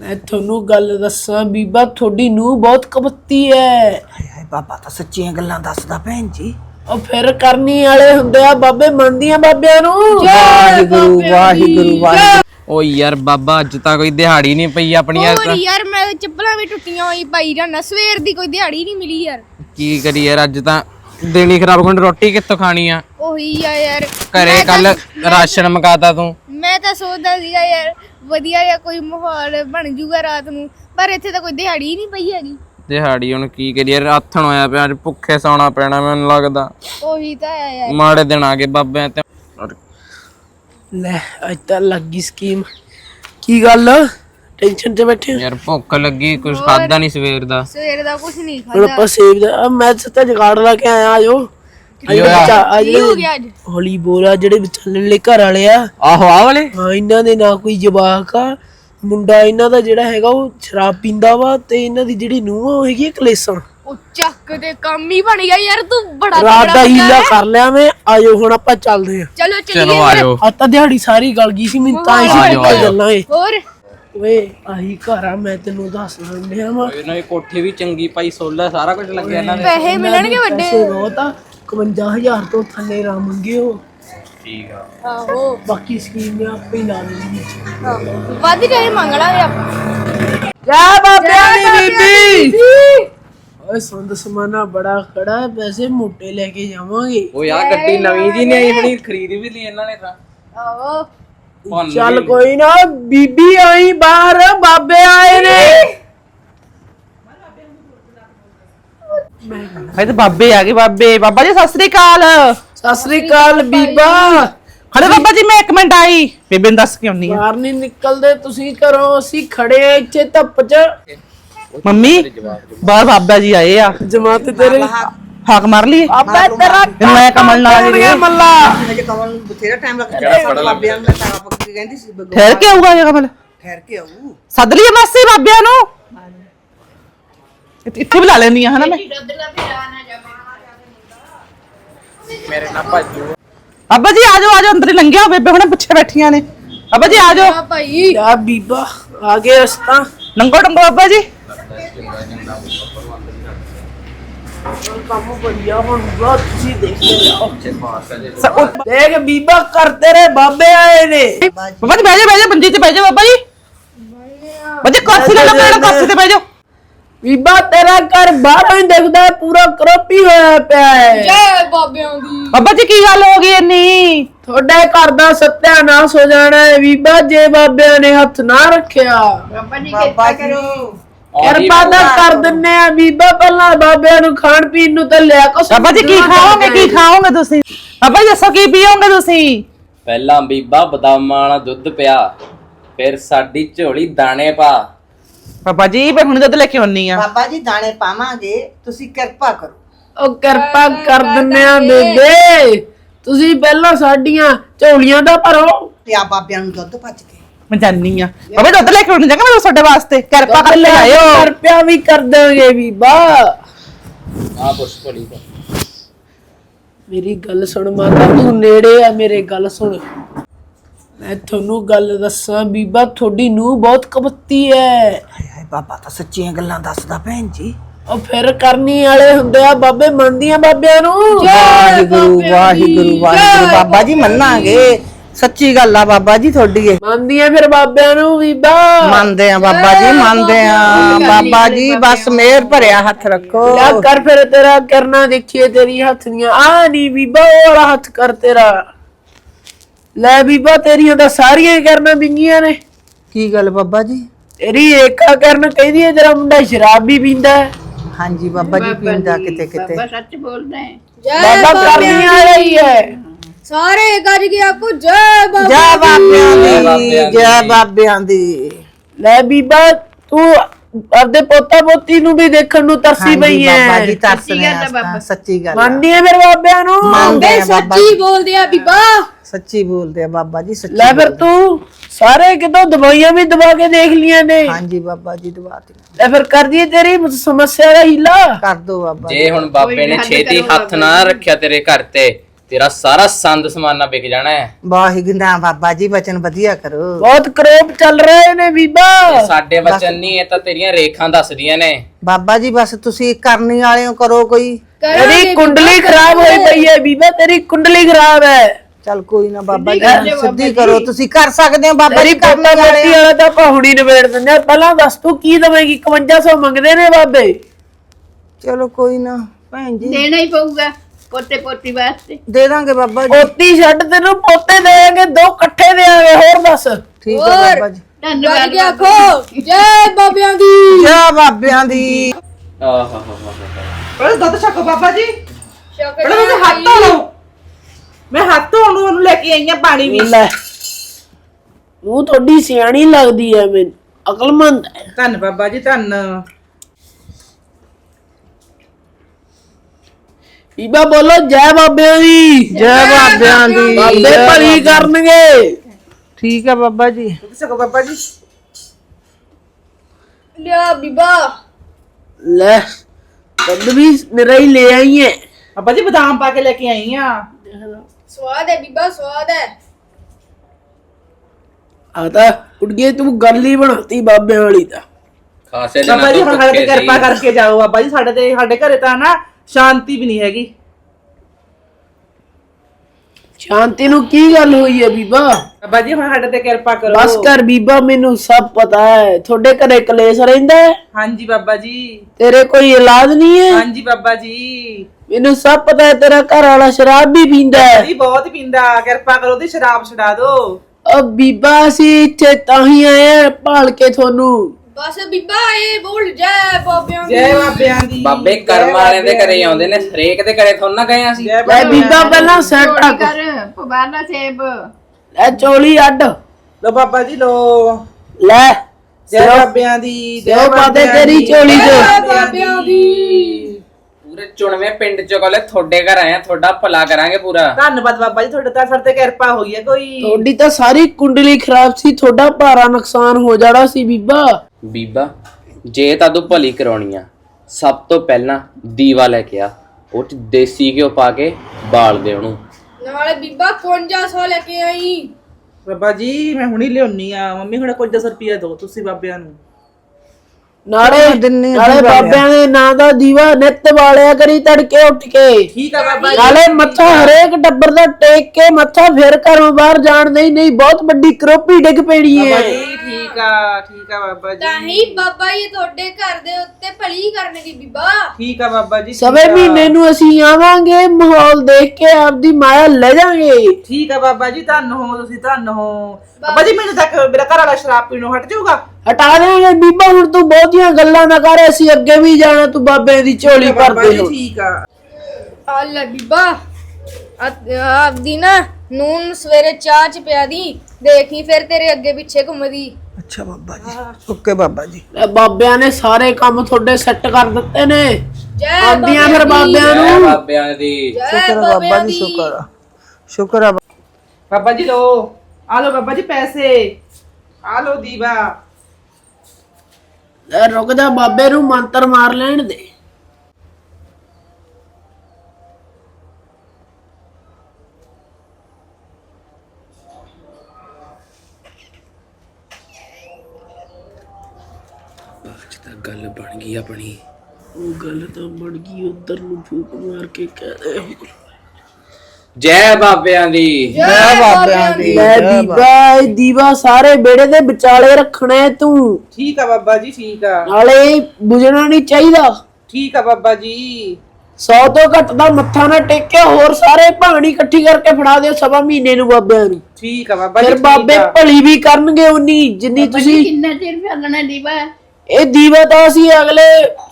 ਮੈਂ ਤੁਹਾਨੂੰ ਗੱਲ ਦੱਸਾਂ ਬੀਬਾ ਤੁਹਾਡੀ ਨੂੰ ਬਹੁਤ ਕਪੱਤੀ ਹੈ ਹਾਏ ਹਾਏ ਬਾਬਾ ਤਾਂ ਸੱਚੀਆਂ ਗੱਲਾਂ ਦੱਸਦਾ ਭੈਣ ਜੀ। ਉਹ ਫਿਰ ਕਰਨੀ ਵਾਲੇ ਹੁੰਦੇ ਆ ਬਾਬੇ ਮੰਨਦੀਆਂ ਬਾਬਿਆਂ ਨੂੰ? ਵਾਹਿਗੁਰੂ ਵਾਹਿਗੁਰੂ ਵਾਹਿਗੁਰੂ। ਓ ਯਾਰ ਬਾਬਾ ਅੱਜ ਤਾਂ ਕੋਈ ਦਿਹਾੜੀ ਨਹੀਂ ਪਈ ਆਪਣੀ ਯਾਰ ਹੋਰ ਯਾਰ ਮੈਂ ਚੱਪਲਾਂ ਵੀ ਟੁੱਟੀਆਂ ਹੋਈ ਪਾਈ ਜਾਣਾ ਸਵੇਰ ਦੀ ਕੋਈ ਦਿਹਾੜੀ ਨਹੀਂ ਮਿਲੀ ਯਾਰ। ਕੀ ਕਰੀ ਯਾਰ ਅੱਜ ਤਾਂ ਦਿਨ ਹੀ ਖਰਾਬ ਹੁਣ ਰੋਟੀ ਕਿੱਥੋਂ ਖਾਣੀ ਆ? ਉਹੀ ਆ ਯਾਰ। ਘਰੇ ਕੱਲ ਰਾਸ਼ਨ ਮਕਾਤਾ ਤੂੰ। ਮੈਂ ਤਾਂ ਸੋਚਦਾ ਸੀਗਾ ਯਾਰ ਵਧੀਆ ਜਿਹਾ ਕੋਈ ਮਾਹੌਲ ਬਣ ਜੂਗਾ ਰਾਤ ਨੂੰ ਪਰ ਇੱਥੇ ਤਾਂ ਕੋਈ ਦਿਹਾੜੀ ਹੀ ਨਹੀਂ ਪਈ ਹੈਗੀ। ਦਿਹਾੜੀ ਹੁਣ ਕੀ ਕਰੀ ਯਾਰ ਆਥਣ ਹੋਇਆ ਪਿਆ ਅੱਜ ਭੁੱਖੇ ਸੌਣਾ ਪੈਣਾ ਮੈਨੂੰ ਲੱਗਦਾ। ਉਹੀ ਤਾਂ ਹੈ ਯਾਰ। ਮਾੜੇ ਦਿਨ ਆ ਗਏ ਬਾਬਿਆਂ ਤੇ। ਲੈ ਅੱਜ ਤਾਂ ਲੱਗੀ ਸਕੀਮ। ਕੀ ਗੱਲ? ਟੈਨਸ਼ਨ ਤੇ ਬੈਠੇ ਹੋ? ਯਾਰ ਭੁੱਖ ਲੱਗੀ ਕੁਝ ਖਾਦਾ ਨਹੀਂ ਸਵੇਰ ਦਾ। ਸਵੇਰ ਦਾ ਕੁਝ ਨਹੀਂ ਹੁਣ ਖਾਦਾ ਆਪਾਂ ਸੇਬ ਦਾ ਆ ਮੈਂ ਸੱਤਾ ਜਗਾੜ ਲਾ ਕੇ ਆਇਆ ਆਜੋ। ਕੀ ਹੋਇਆ? ਆ ਕੀ ਹੋ ਗਿਆ ਅੱਜ? ਹੋਲੀ ਬੋਲਾ ਜਿਹੜੇ ਵਿਚਾਲੇ ਵਾਲੇ ਘਰ ਵਾਲੇ ਆ। ਆਹੋ ਆ ਵਾਲੇ? ਹਾਂ ਇਹਨਾਂ ਦੇ ਨਾ ਕੋਈ ਜਵਾਕ ਆ। ਮੁੰਡਾ ਇਹਨਾਂ ਦਾ ਜਿਹੜਾ ਹੈਗਾ ਉਹ ਸ਼ਰਾਬ ਪੀਂਦਾ ਵਾ ਤੇ ਇਹਨਾਂ ਦੀ ਜਿਹੜੀ ਨੂੰਹ ਆ ਉਹ ਹੈਗੀ ਆ ਕਲੇਸਾਂ। ਉਹ ਚੱਕ ਦੇ ਕੰਮ ਹੀ ਬਣ ਗਿਆ ਯਾਰ ਤੂੰ ਬੜਾ ਰਾਤ ਤਗੜਾ ਦਾ ਬੰਦਾ ਹੀਲਾ ਹੈ। ਕਰ ਲਿਆ ਮੈਂ ਆਜੋ ਹੁਣ ਆਪਾਂ ਚੱਲਦੇ ਆ ਚਲੋ ਚਲੋ ਚੱਲੀਏ ਅੱਜ ਤਾਂ ਦਿਹਾੜੀ ਸਾਰੀ ਗਲ ਗਈ ਸੀ ਮੈਨੂੰ ਤਾਂ ਆਜੋ, ਇਸੇ ਆਜੋ। ਗੱਲਾਂ ਏ। ਹੋਰ? ਓਏ ਆਹੀ ਘਰ ਆ ਮੈਂ ਤੈਨੂੰ ਦੱਸ ਦਿੰਦਿਆ ਵਾ। ਇਹਨਾਂ ਦੀ ਕੋਠੀ ਵੀ ਚੰਗੀ ਪਾਈ ਸੋਲਾ ਸਾਰਾ ਕੁਝ ਲੱਗਿਆ ਇਹਨਾਂ ਦੇ। ਪੈਸੇ ਮਿਲਣਗੇ ਵੱਡੇ? ਪੈਸੇ ਬਹੁਤ ਆ। 51000 ਤੋਂ ਥੱਲੇ ਨਾ ਮੰਗਿਓ ਠੀਕ ਆ। ਆਹੋ। ਬਾਕੀ ਸਕੀਮ ਮੈਂ ਆਪੇ ਹੀ ਲਾ ਲੈਣੀ ਆਹੋ। ਵੱਧ ਜਾਏ ਮੰਗ ਲਾਂਗੇ ਆਪਾਂ। ਕਿਆ ਬਾਬਿਆਂ ਦੀ ਬੀਬੀ। ਓਏ ਸੰਦ ਸਮਾਨਾ ਬੜਾ ਖੜਾ ਹੈ ਪੈਸੇ ਮੋਟੇ ਲੈ ਕੇ ਜਾਵਾਂਗੇ। ਉਹ ਯਾਰ ਗੱਡੀ ਨਵੀਂ ਜੀ ਨਹੀਂ ਆਈ ਹੁਣੀ ਖਰੀਦ ਵੀ ਲਈ ਇਹਨਾਂ ਨੇ ਤਾਂ। ਆਹੋ। ਭੰਨ ਚੱਲ ਕੋਈ ਨਾ ਬੀਬੀ ਆਈ ਬਾਹਰ ਬਾਬੇ ਆਏ ਨੇ। ਹਾਏ ਤੇ ਬਾਬੇ ਆ ਗਏ ਬਾਬੇ। ਬਾਬਾ ਜੀ ਸਤਿ ਸ੍ਰੀ ਅਕਾਲ। ਸਤਿ ਸ੍ਰੀ ਅਕਾਲ ਬੀਬਾ ਖੜੇ ਬਾਬਾ ਜੀ ਮੈਂ ਇੱਕ ਮਿੰਟ ਆਈ। ਬੇਬੇ ਨੂੰ ਦੱਸ ਕੇ ਆਉਣੀ ਆ ਬਾਹਰ ਨਹੀਂ ਨਿਕਲਦੇ ਤੁਸੀਂ ਘਰੋਂ ਅਸੀਂ ਖੜੇ ਆ ਇੱਥੇ ਧੁੱਪ 'ਚ। ਮੰਮੀ ਬਾਹਰ ਬਾਬਾ ਜੀ ਆਏ ਆ। ਜਮਾਤ ਤੇਰੇ ਹਾਕ ਮਾਰ ਲਈ। ਬਾਬਾ ਤੇਰਾ ਇਹਨੂੰ ਮੈਂ ਕਮਲ ਨਾਲ ਗਿਆ ਮੱਲਾ। ਹਜੇ ਕਮਲ ਨੂੰ ਬਥੇਰਾ ਟਾਈਮ ਲੱਗ ਜਾਣਾ ਬਾਬਿਆਂ ਨੂੰ ਤਾਂ ਆਪ ਕਹਿੰਦੀ ਸੀ ਬਗੋ ਠਹਿਰ ਕੇ ਆਊਗਾ ਇਹ ਕਮਲ। ਠਹਿਰ ਕੇ ਆਊ। ਸੱਦ ਲਈ ਮਾਸੀ ਬਾਬਿਆਂ ਨੂੰ। ਇੱਥੇ- ਇੱਥੇ ਬੁਲਾ ਲੈਣੀ ਆ ਹਨਾ ਮੈਂ ਮੇਰੇ ਨਾਲ ਭੱਜੋ ਬਾਬਾ ਜੀ ਆਜੋ ਆਜੋ ਅੰਦਰ ਹੀ ਲੰਘਿਆ ਬੇਬੇ ਹੁਣ ਪਿੱਛੇ ਬੈਠੀਆਂ ਨੇ ਬਾਬਾ ਜੀ ਆਜੋ ਆ ਭਾਈ ਆ ਬੀਬਾ ਆ ਗਏ ਰਸਤਾ ਲੰਗੋ ਟੰਗੋ ਬਾਬਾ ਜੀ ਕੰਮ ਬੜੀਆ ਹੁਣ ਬਹੁਤ ਤੁਸੀਂ ਦੇਖਦੇ ਜਾਓ ਸ- ਉਹ- ਦੇਖ ਬੀਬਾ ਕਰ ਤੇਰੇ ਬਾਬੇ ਆਏ ਨੇ ਬਾਬਾ ਜੀ ਬਹਿ ਜਾ ਬਹਿ ਜਾ ਮੰਜੀ ਤੇ ਬਹਿ ਜਾ ਬਾਬਾ ਜੀ ਬੱਜੇ ਕੁਰਸੀ ਲੈ ਲਓ ਕਿਹੜਾ ਕੁਰਸੀ ਤੇ ਬਹਿ ਜਾ ਬੀਬਾ ਤੇਰਾ ਘਰ ਬਾਹਰੋਂ ਹੀ ਦਿਖਦਾ ਹੈ, ਪੂਰਾ ਕਰੋਪੀ ਹੋਇਆ ਪਿਆ ਹੈ। ਜੈ ਬਾਬਿਆਂ ਦੀ। ਬਾਬਾ ਜੀ ਕੀ ਗੱਲ ਹੋ ਗਈ ਇੰਨੀ? ਤੁਹਾਡੇ ਘਰ ਦਾ ਸੱਤਿਆਨਾਸ਼ ਹੋ ਜਾਣਾ ਹੈ ਬੀਬਾ ਜੇ ਬਾਬਿਆਂ ਨੇ ਹੱਥ ਨਾ ਰੱਖਿਆ। ਬਾਬਾ ਜੀ ਕਿਰਪਾ ਤਾਂ ਕਰ ਦਿੰਨੇ ਆ ਬੀਬਾ ਪਹਿਲਾਂ ਬਾਬਿਆਂ ਨੂੰ ਖਾਣ ਪੀਣ ਨੂੰ ਤਾਂ ਲਿਆ ਕੁਛ ਬਾਬਾ ਜੀ ਕੀ ਖਾਓਗੇ ਕੀ ਖਾਓਗੇ ਤੁਸੀਂ? ਬਾਬਾ ਜੀ ਦੱਸੋ ਕੀ ਪੀਓਗੇ ਤੁਸੀਂ? ਪਹਿਲਾਂ ਬੀਬਾ ਬਦਾਮਾਂ ਵਾਲਾ ਦੁੱਧ ਪਿਆ ਫਿਰ ਸਾਡੀ ਝੋਲੀ ਦਾਣੇ ਪਾ। ਬਾਬਾ ਜੀ ਮੈਂ ਹੁਣ ਦੁੱਧ ਲੈ ਕੇ ਆਉਣੀ ਆ। ਬਾਬਾ ਜੀ ਦਾਣੇ ਪਾਵਾਂਗੇ ਤੁਸੀਂ ਕਿਰਪਾ ਕਰੋ। ਉਹ ਕਿਰਪਾ ਕਰ ਦਿੰਨੇ ਆ ਬੇਬੇ। ਤੁਸੀਂ ਪਹਿਲਾਂ ਸਾਡੀਆਂ ਝੋਲੀਆਂ ਦਾ ਭਰੋ। ਤੇ ਆ ਬਾਬਿਆਂ ਨੂੰ ਦੁੱਧ ਭੱਜ ਕੇ। ਮੈਂ ਜਾਣੀ ਆ। ਬਾਬਾ ਜੀ ਦੁੱਧ ਲੈ ਕੇ ਆਉਣੀ ਜਾਂਗਾ ਮੈਂ ਤੁਹਾਡੇ ਵਾਸਤੇ। ਕਿਰਪਾ ਕਰਕੇ ਲੈ ਆਇਓ। ਰੁਪਿਆ ਵੀ ਕਰ ਦਾਂਗੇ ਬੀਬਾ। ਆ ਪੁੱਛ ਭੋਲੀ ਤੋਂ ਮੇਰੀ ਗੱਲ ਸੁਣ ਮਾਤਾ ਤੂੰ ਨੇੜੇ ਆ ਮੇਰੇ ਗੱਲ ਸੁਣ। ਮੈਂ ਤੁਹਾਨੂੰ ਗੱਲ ਦੱਸਾਂ ਬੀਬਾ ਤੁਹਾਡੀ ਨੂੰ ਬਹੁਤ ਕਪੱਤੀ ਹੈ ਹਾਏ ਹਾਏ ਬਾਬਾ ਤਾਂ ਸੱਚੀਆਂ ਗੱਲਾਂ ਦੱਸਦਾ ਭੈਣ ਜੀ। ਉਹ ਫਿਰ ਕਰਨੀ ਵਾਲੇ ਹੁੰਦੇ ਆ ਬਾਬੇ ਮੰਨਦੀਆਂ ਬਾਬਿਆਂ ਨੂੰ? ਵਾਹਿਗੁਰੂ ਵਾਹਿਗੁਰੂ ਵਾਹਿਗੁਰੂ ਬਾਬਾ ਜੀ ਮੰਨਾਂਗੇ। ਸੱਚੀ ਗੱਲ ਆ ਬਾਬਾ ਜੀ ਤੁਹਾਡੀ ਇਹ। ਮੰਨਦੀਆਂ ਫਿਰ ਬਾਬਿਆਂ ਨੂੰ ਬੀਬਾ? ਮੰਨਦੇ ਆ ਬਾਬਾ ਜੀ ਮੰਨਦੇ ਆ। ਬਾਬਾ ਜੀ ਬਸ ਮਿਹਰ ਭਰਿਆ ਹੱਥ ਰੱਖੋ। ਲਿਆ ਕਰ ਫਿਰ ਤੇਰਾ ਕਰਨਾ ਦੇਖੀਏ ਤੇਰੀ ਹੱਥ ਦੀਆਂ। ਆ ਨਹੀਂ ਬੀਬਾ ਉਹ ਵਾਲਾ ਹੱਥ ਕਰ ਤੇਰਾ। ਲੈ ਬੀਬਾ ਤੇਰੀਆਂ ਤਾਂ ਸਾਰੀਆਂ ਹੀ ਕਰਨਾ ਬਿੰਗੀਆਂ ਨੇ। ਕੀ ਗੱਲ ਬਾਬਾ ਜੀ? ਤੇਰੀ ਏਕਾ ਕਰਨ ਕਹਿੰਦੀ ਹੈ ਤੇਰਾ ਮੁੰਡਾ ਸ਼ਰਾਬ ਵੀ ਪੀਂਦਾ ਹੈ। ਹਾਂਜੀ ਬਾਬਾ ਜੀ ਪੀਂਦਾ ਕਿਤੇ ਕਿਤੇ। ਜੈ ਬਾਬਾ ਕਰਨੀ ਆ ਰਹੀ ਹੈ। ਸਾਰੇ ਗੱਜ ਗਿਆ ਕੋ ਜੈ ਬਾਬਾ ਜੈ ਬਾਬਿਆਂ ਦੀ। ਜੈ ਬਾਬਿਆਂ ਦੀ। ਲੈ ਬੀਬਾ ਤੂੰ ਆਪਦੇ ਪੋਤਾ ਪੋਤੀ ਨੂੰ ਵੀ ਦੇਖਣ ਨੂੰ ਤਰਸੀ ਪਈ ਬਾਬਾ ਜੀ ਹੈ ਸੱਚੀ ਗੱਲ। ਮੰਨਦੀ ਹੈ ਫਿਰ ਬਾਬਿਆਂ ਨੂੰ? ਮੰਨਦੇ ਆ ਬਾਬਾ ਸੱਚੀ ਬੋਲਦੇ ਆ ਬੀਬਾ। ਸੱਚੀ ਬੋਲਦੇ ਆ ਬਾਬਾ ਜੀ ਸੱਚੀ ਲੈ ਫਿਰ ਤੂੰ ਸਾਰੇ ਕਿਤੋਂ ਦਵਾਈਆਂ ਵੀ ਦਵਾ ਕੇ ਦੇਖ ਲੀਆਂ ਨੇ। ਹਾਂਜੀ ਬਾਬਾ ਜੀ ਦਵਾ ਤੇ ਲੈ ਫਿਰ ਕਰ ਦਈਏ ਤੇਰੀ ਸਮੱਸਿਆ ਦਾ ਹੀਲਾ। ਕਰ ਦੋ ਬਾਬਾ ਜੇ ਹੁਣ ਬਾਬੇ ਨੇ ਛੇਤੀ ਹੱਥ ਨਾ ਰੱਖਿਆ ਤੇਰੇ ਘਰ ਤੇ ਤੇਰਾ ਸਾਰਾ ਸੰਦ ਸਮਾਨਾ ਵਿਕ ਜਾਣਾ ਹੈ। ਵਾਹਿਗੁਰੂ ਨਾ ਬਾਬਾ ਜੀ ਬਚਨ ਵਧੀਆ ਕਰੋ। ਬਹੁਤ ਕਰੋਪ ਚੱਲ ਰਹੇ ਨੇ ਬੀਬਾ। ਇਹ ਸਾਡੇ ਵਚਨ ਨਹੀਂ ਇਹ ਤਾਂ ਤੇਰੀਆਂ ਰੇਖਾਂ ਦੱਸਦੀਆਂ ਨੇ। ਬਾਬਾ ਜੀ ਬਸ ਤੁਸੀਂ ਕਰਨੀ ਵਾਲਿਓ ਕਰੋ ਕੋਈ। ਤੇਰੀ ਕੁੰਡਲੀ ਖਰਾਬ ਹੋਈ ਪਈ ਹੈ ਬੀਬਾ ਤੇਰੀ ਕੁੰਡਲੀ ਖਰਾਬ ਹੈ। ਚੱਲ ਕੋਈ ਨਾ ਬਾਬਾ ਜੀ ਸਿੱਧੀ ਕਰੋ। ਤੁਸੀਂ ਕਰ ਸਕਦੇ ਹੋ ਬਾਬਾ ਤੇਰੀ ਜੀ ਕਰਨੀ ਪੋਤਾ ਵਾਲੇ ਮੋਤੀ ਵਾਲਾ ਤਾਂ ਆਪਾਂ ਹੁਣੀ ਨਿਬੇੜ ਦਿੰਦੇ ਆ ਪਹਿਲਾਂ ਦੱਸ ਤੂੰ ਕੀ ਦਵੇਂਗੀ? 5100 ਮੰਗਦੇ ਨੇ ਬਾਬੇ। ਚਲੋ ਕੋਈ ਨਾ ਭੈਣ ਜੀ। ਦੇਣਾ ਹੀ ਪਊਗਾ। ਪੋਤੇ ਪੋਤੀ ਵਾਸਤੇ। ਦੇ ਦਾਂਗੇ ਬਾਬਾ ਜੀ। ਪੋਤੀ ਛੱਡ ਤੈਨੂੰ ਪੋਤੇ ਦੇਾਂਗੇ ਦੋ ਇਕੱਠੇ ਦੇਾਂਗੇ ਹੋਰ ਦੱਸ ਠੀਕ ਹੈ ਬਾਬਾ ਜੀ। ਧੰਨਵਾਦ ਕੀ ਆਖੋ। ਜੈ ਬਾਬਿਆਂ ਦੀ। ਜੈ ਬਾਬਿਆਂ ਦੀ। ਆਹ ਪਹਿਲਾਂ ਦੁੱਧ ਛਕੋ ਬਾਬਾ ਜੀ। ਪਹਿਲਾਂ ਤੁਸੀਂ ਹੱਥ ਧੋ ਲਓ ਮੈਂ ਹੱਥ ਧੋਣ ਨੂੰ ਉਹਨੂੰ ਲੈ ਕੇ ਆਈ ਆ ਪਾਣੀ ਵੀ ਲੈ। ਉਹ ਤੁਹਾਡੀ ਸਿਆਣੀ ਲੱਗਦੀ ਐ ਮੈਨੂੰ। ਅਕਲਮੰਦ ਹੈ ਧੰਨ ਬਾਬਾ ਜੀ ਧੰਨ। ਬੀਬਾ ਬੋਲੋ ਜੈ ਬਾਬਿਆਂ ਦੀ। ਜੈ ਬਾਬਿਆਂ ਦੀ। ਬਾਬੇ ਭਲੀ ਕਰਨਗੇ। ਠੀਕ ਹੈ ਬਾਬਾ ਜੀ। ਬਾਬਾ ਲਿਆ ਬੀਬਾ। ਲੈ ਤਦ ਵੀ ਮੇਰਾ ਹੀ ਲੈ ਆਈ ਹੈ ਬਾਬਾ ਜੀ ਬਦਾਮ ਪਾ ਕੇ ਲੈ ਕੇ ਆਈ ਆ। ਸਵਾਦ ਹੈ ਬੀਬਾ ਸਵਾਦ ਹੈ। ਆ ਤਾਂ ਕੁੜੀਏ ਤੂੰ ਗੱਲ ਹੀ ਬਣਾਤੀ ਬਾਬਿਆਂ ਵਾਲੀ ਤਾਂ। ਖਾਸੇ ਬਾਬਾ ਜੀ ਤੋਂ ਹੁਣ ਸਾਡੇ ਤੇ ਕਿਰਪਾ ਕਰਕੇ ਜਾਓ ਬਾਬਾ ਜੀ ਸਾਡੇ ਤੇ ਸਾਡੇ ਘਰੇ ਤਾਂ ਨਾ ਸ਼ਾਂਤੀ ਵੀ ਨਹੀਂ ਹੈਗੀ। ਸ਼ਾਂਤੀ ਨੂੰ ਕੀ ਗੱਲ ਹੋਈ ਹੈ ਬੀਬਾ? ਬਾਬਾ ਜੀ ਹੁਣ ਸਾਡੇ ਤੇ ਕਿਰਪਾ ਕਰੋ। ਬਸ ਕਰ ਬੀਬਾ ਮੈਨੂੰ ਸਭ ਪਤਾ ਹੈ। ਤੁਹਾਡੇ ਘਰੇ ਕਲੇਸ਼ ਰਹਿੰਦਾ ਹੈ? ਹਾਂਜੀ ਬਾਬਾ ਜੀ। ਤੇਰੇ ਕੋਈ ਇਲਾਜ ਨਹੀਂ ਹੈ? ਹਾਂਜੀ ਬਾਬਾ ਜੀ। ਮੈਨੂੰ ਸਭ ਪਤਾ ਹੈ ਤੇਰਾ ਘਰ ਵਾਲਾ ਸ਼ਰਾਬ ਵੀ ਪੀਂਦਾ ਹੈ। ਜੀ ਬਹੁਤ ਪੀਂਦਾ। ਕਿਰਪਾ ਕਰੋ ਤੇ ਸ਼ਰਾਬ ਛਡਾ ਦਿਓ। ਅ ਬੀਬਾ ਅਸੀਂ ਇੱਥੇ ਤਾਂ ਹੀ ਆਏ ਆ ਭਾਲ ਕੇ ਤੁਹਾਨੂੰ। ਬਸ ਬੀਬਾ ਇਹ ਬੋਲ ਜੈ ਬਾਬਿਆਂ ਦੀ। ਜੈ ਬਾਬਿਆਂ ਦੀ। ਬਾਬੇ ਕਰਮ ਵਾਲਿਆਂ ਦੇ ਘਰੇ ਆਉਂਦੇ ਨੇ ਹਰੇਕ ਦੇ ਘਰੇ ਥੋੜਾ ਨਾ ਗਏ ਅਸੀਂ। ਜੈ ਲੈ ਬੀਬਾ ਪਹਿਲਾਂ ਸੈੱਟ ਰੱਖ। ਕਰ ਪਵਾਲਾ ਸੇਬ। ਲੈ ਚੋਲੀ ਅੱਡ। ਲੋ ਬਾਬਾ ਜੀ ਲੋ ਲੈ ਜੈ ਬਾਬਿਆਂ ਦੀ ਸਿਓ ਪਾਦੇ ਤੇਰੀ ਚੋਲੀ ਚ ਬਾਬਿਆਂ ਦੀ। ਪੂਰੇ ਚੁਣਵੇਂ ਪਿੰਡ ਚੋਂ ਕੋਲੇ ਤੁਹਾਡੇ ਘਰ ਆਏ ਆ ਤੁਹਾਡਾ ਭਲਾ ਕਰਾਂਗੇ ਪੂਰਾ। ਧੰਨਵਾਦ ਬਾਬਾ ਜੀ ਤੁਹਾਡੇ ਤਾਂ ਤੇ ਕਿਰਪਾ ਹੋਈ ਹੈ ਕੋਈ। ਤੁਹਾਡੀ ਤਾਂ ਸਾਰੀ ਕੁੰਡਲੀ ਖਰਾਬ ਸੀ ਤੁਹਾਡਾ ਭਾਰਾ ਨੁਕਸਾਨ ਹੋ ਜਾਣਾ ਸੀ ਬੀਬਾ। ਬੀਬਾ ਜੇ ਤਾਂ ਤੂੰ ਭਲੀ ਕਰਾਉਣੀ ਆ ਸਭ ਤੋਂ ਪਹਿਲਾਂ ਦੀਵਾ ਲੈ ਕੇ ਆ ਉਹ ਚ ਦੇਸੀ ਘਿਓ ਪਾ ਕੇ ਬਾਲ ਦੇ ਉਹਨੂੰ। ਨਾਲੇ ਬੀਬਾ 5500 ਲੈ ਕੇ ਆਈ। ਬਾਬਾ ਜੀ ਮੈਂ ਹੁਣੀ ਲਿਆਉਣੀ ਆ ਮੰਮੀ ਹੁਣ ਕੁਝ 10 ਰੁਪਏ ਦਿਓ ਤੁਸੀਂ ਬਾਬਿਆਂ ਨੂੰ। ਨਾਲੇ ਦਿੰਨੇ ਆ ਨਾਲੇ ਦੀਵਾ ਬਾਬਿਆਂ ਦੇ ਨਾਂ ਦਾ ਦੀਵਾ ਨਿੱਤ ਵਾਲਿਆ ਕਰੀ ਤੜਕੇ ਉੱਠ ਕੇ। ਠੀਕ ਆ ਬਾਬਾ ਜੀ। ਨਾਲੇ ਮੱਥਾ ਹਰੇਕ ਟੱਬਰ ਦਾ ਟੇਕ ਕੇ ਮੱਥਾ ਫੇਰ ਘਰੋਂ ਬਾਹਰ ਜਾਣ ਨਹੀਂ ਨਹੀਂ ਬਹੁਤ ਵੱਡੀ ਕਰੋਪੀ ਡਿੱਗ ਪੈਣੀ ਬਾਬਾ ਹੈ ਜੀ ਠੀਕ ਆ ਠੀਕ ਆ ਬਾਬਾ ਜੀ। ਤਾਂ ਹੀ ਬਾਬਾ ਜੀ ਤੁਹਾਡੇ ਘਰ ਦੇ ਉੱਤੇ ਭਲੀ ਕਰਨਗੇ ਬੀਬਾ। ਠੀਕ ਆ ਬਾਬਾ ਜੀ ਠੀਕ ਸਵੇ ਆ। ਮਹੀਨੇ ਨੂੰ ਅਸੀਂ ਆਵਾਂਗੇ ਮਾਹੌਲ ਦੇਖ ਕੇ ਆਪਦੀ ਮਾਇਆ ਲੈ ਜਾਾਂਗੇ। ਠੀਕ ਆ ਬਾਬਾ ਜੀ ਧੰਨ ਹੋ ਤੁਸੀਂ ਧੰਨ ਹੋ। ਬਾਬਾ ਜੀ ਮੈਨੂੰ ਤੱਕ ਮੇਰਾ ਘਰ ਵਾਲਾ ਸ਼ਰਾਬ ਪੀਣੋਂ ਹਟ ਜਾਊਗਾ। ਹਟਾ ਦੇਾਂਗੇ ਬੀਬਾ ਹੁਣ ਤੂੰ ਬਹੁਤੀਆਂ ਗੱਲਾਂ ਨਾ ਕਰ ਅਸੀਂ ਅੱਗੇ ਵੀ ਜਾਣਾ ਤੂੰ ਬਾਬੇ ਦੀ ਝੋਲੀ ਬਾਬਾ ਭਰਦੇ ਜੀ ਹੋ। ਠੀਕ ਆ। ਆ ਲੈ ਬੀਬਾ ਆ- ਆਪਦੀ ਨਾ ਨੂਨ ਸਵੇਰੇ ਚਾਹ ਚ ਪਿਆ ਦੀ ਦੇਖੀ ਫਿਰ ਤੇਰੇ ਅੱਗੇ ਪਿੱਛੇ ਘੁੰਮਦੀ। ਅੱਛਾ ਬਾਬਾ ਜੀ ਓਕੇ ਬਾਬਾ ਜੀ। ਲੈ ਬਾਬਿਆਂ ਨੇ ਸਾਰੇ ਕੰਮ ਤੁਹਾਡੇ ਸੈੱਟ ਕਰ ਦਿੱਤੇ ਨੇ। ਜੈ ਆਂਦੀਆਂ ਫਿਰ ਬਾਬਿਆਂ ਜੈ ਨੂੰ। ਬਾਬਿਆਂ ਦੀ। ਜੈ ਸ਼ੁਕਰ ਆ ਬਾਬਿਆਂ ਬਾਬਾ ਜੀ ਦੀ। ਸ਼ੁਕਰ ਆ। ਸ਼ੁਕਰ ਆ ਬਾਬਾ ਜੀ ਲੋ ਆ ਲੋ ਬਾਬਾ ਜੀ ਪੈਸੇ। ਆ ਲੋ ਦੀਵਾ। ਲੈ ਰੁਕ ਜਾ ਬਾਬੇ ਨੂੰ ਮੰਤਰ ਮਾਰ ਲੈਣ ਦੇ। ਅੱਜ ਤਾਂ ਗੱਲ ਬਣ ਗਈ ਆਪਣੀ। ਉਹ ਗੱਲ ਤਾਂ ਬਣ ਗਈ, ਉਧਰ ਨੂੰ ਫੂਕ ਮਾਰ ਕੇ ਕਹਿ ਦੇ ਜੈ ਬਾਬਿਆਂ ਦੀ। ਜੈ ਬਾਬਿਆਂ ਦੀ। ਲੈ ਬੀਬਾ ਇਹ ਦੀਵਾ ਸਾਰੇ ਬੇੜੇ ਦੇ ਵਿਚਾਲੇ ਰੱਖਣਾ ਹੈ ਤੂੰ। ਠੀਕ ਆ ਬਾਬਾ ਜੀ ਠੀਕ ਆ। ਨਾਲੇ ਬੁਝਣਾ ਨਹੀਂ ਚਾਹੀਦਾ। ਠੀਕ ਆ ਬਾਬਾ ਜੀ। 100 ਤੋਂ ਘੱਟ ਦਾ ਮੱਥਾ ਨਾ ਟੇਕਿਆ ਹੋਰ ਸਾਰੇ ਭਾਣੀ ਇਕੱਠੀ ਕਰਕੇ ਫੜਾ ਦਿਓ ਸਵਾ ਮਹੀਨੇ ਨੂੰ ਬਾਬਿਆਂ ਨੂੰ। ਠੀਕ ਆ ਬਾਬਾ ਜੀ ਫਿਰ ਠੀਕ ਬਾਬੇ ਆ। ਭਲੀ ਵੀ ਕਰਨਗੇ ਉਨੀ ਜਿੰਨੀ ਤੁਸੀਂ ਕਿੰਨਾ ਚਿਰ ਫੈਲਣਾ ਦੀਵਾ ਇਹ ਦੀਵਾ ਤਾਂ ਅਸੀਂ ਅਗਲੇ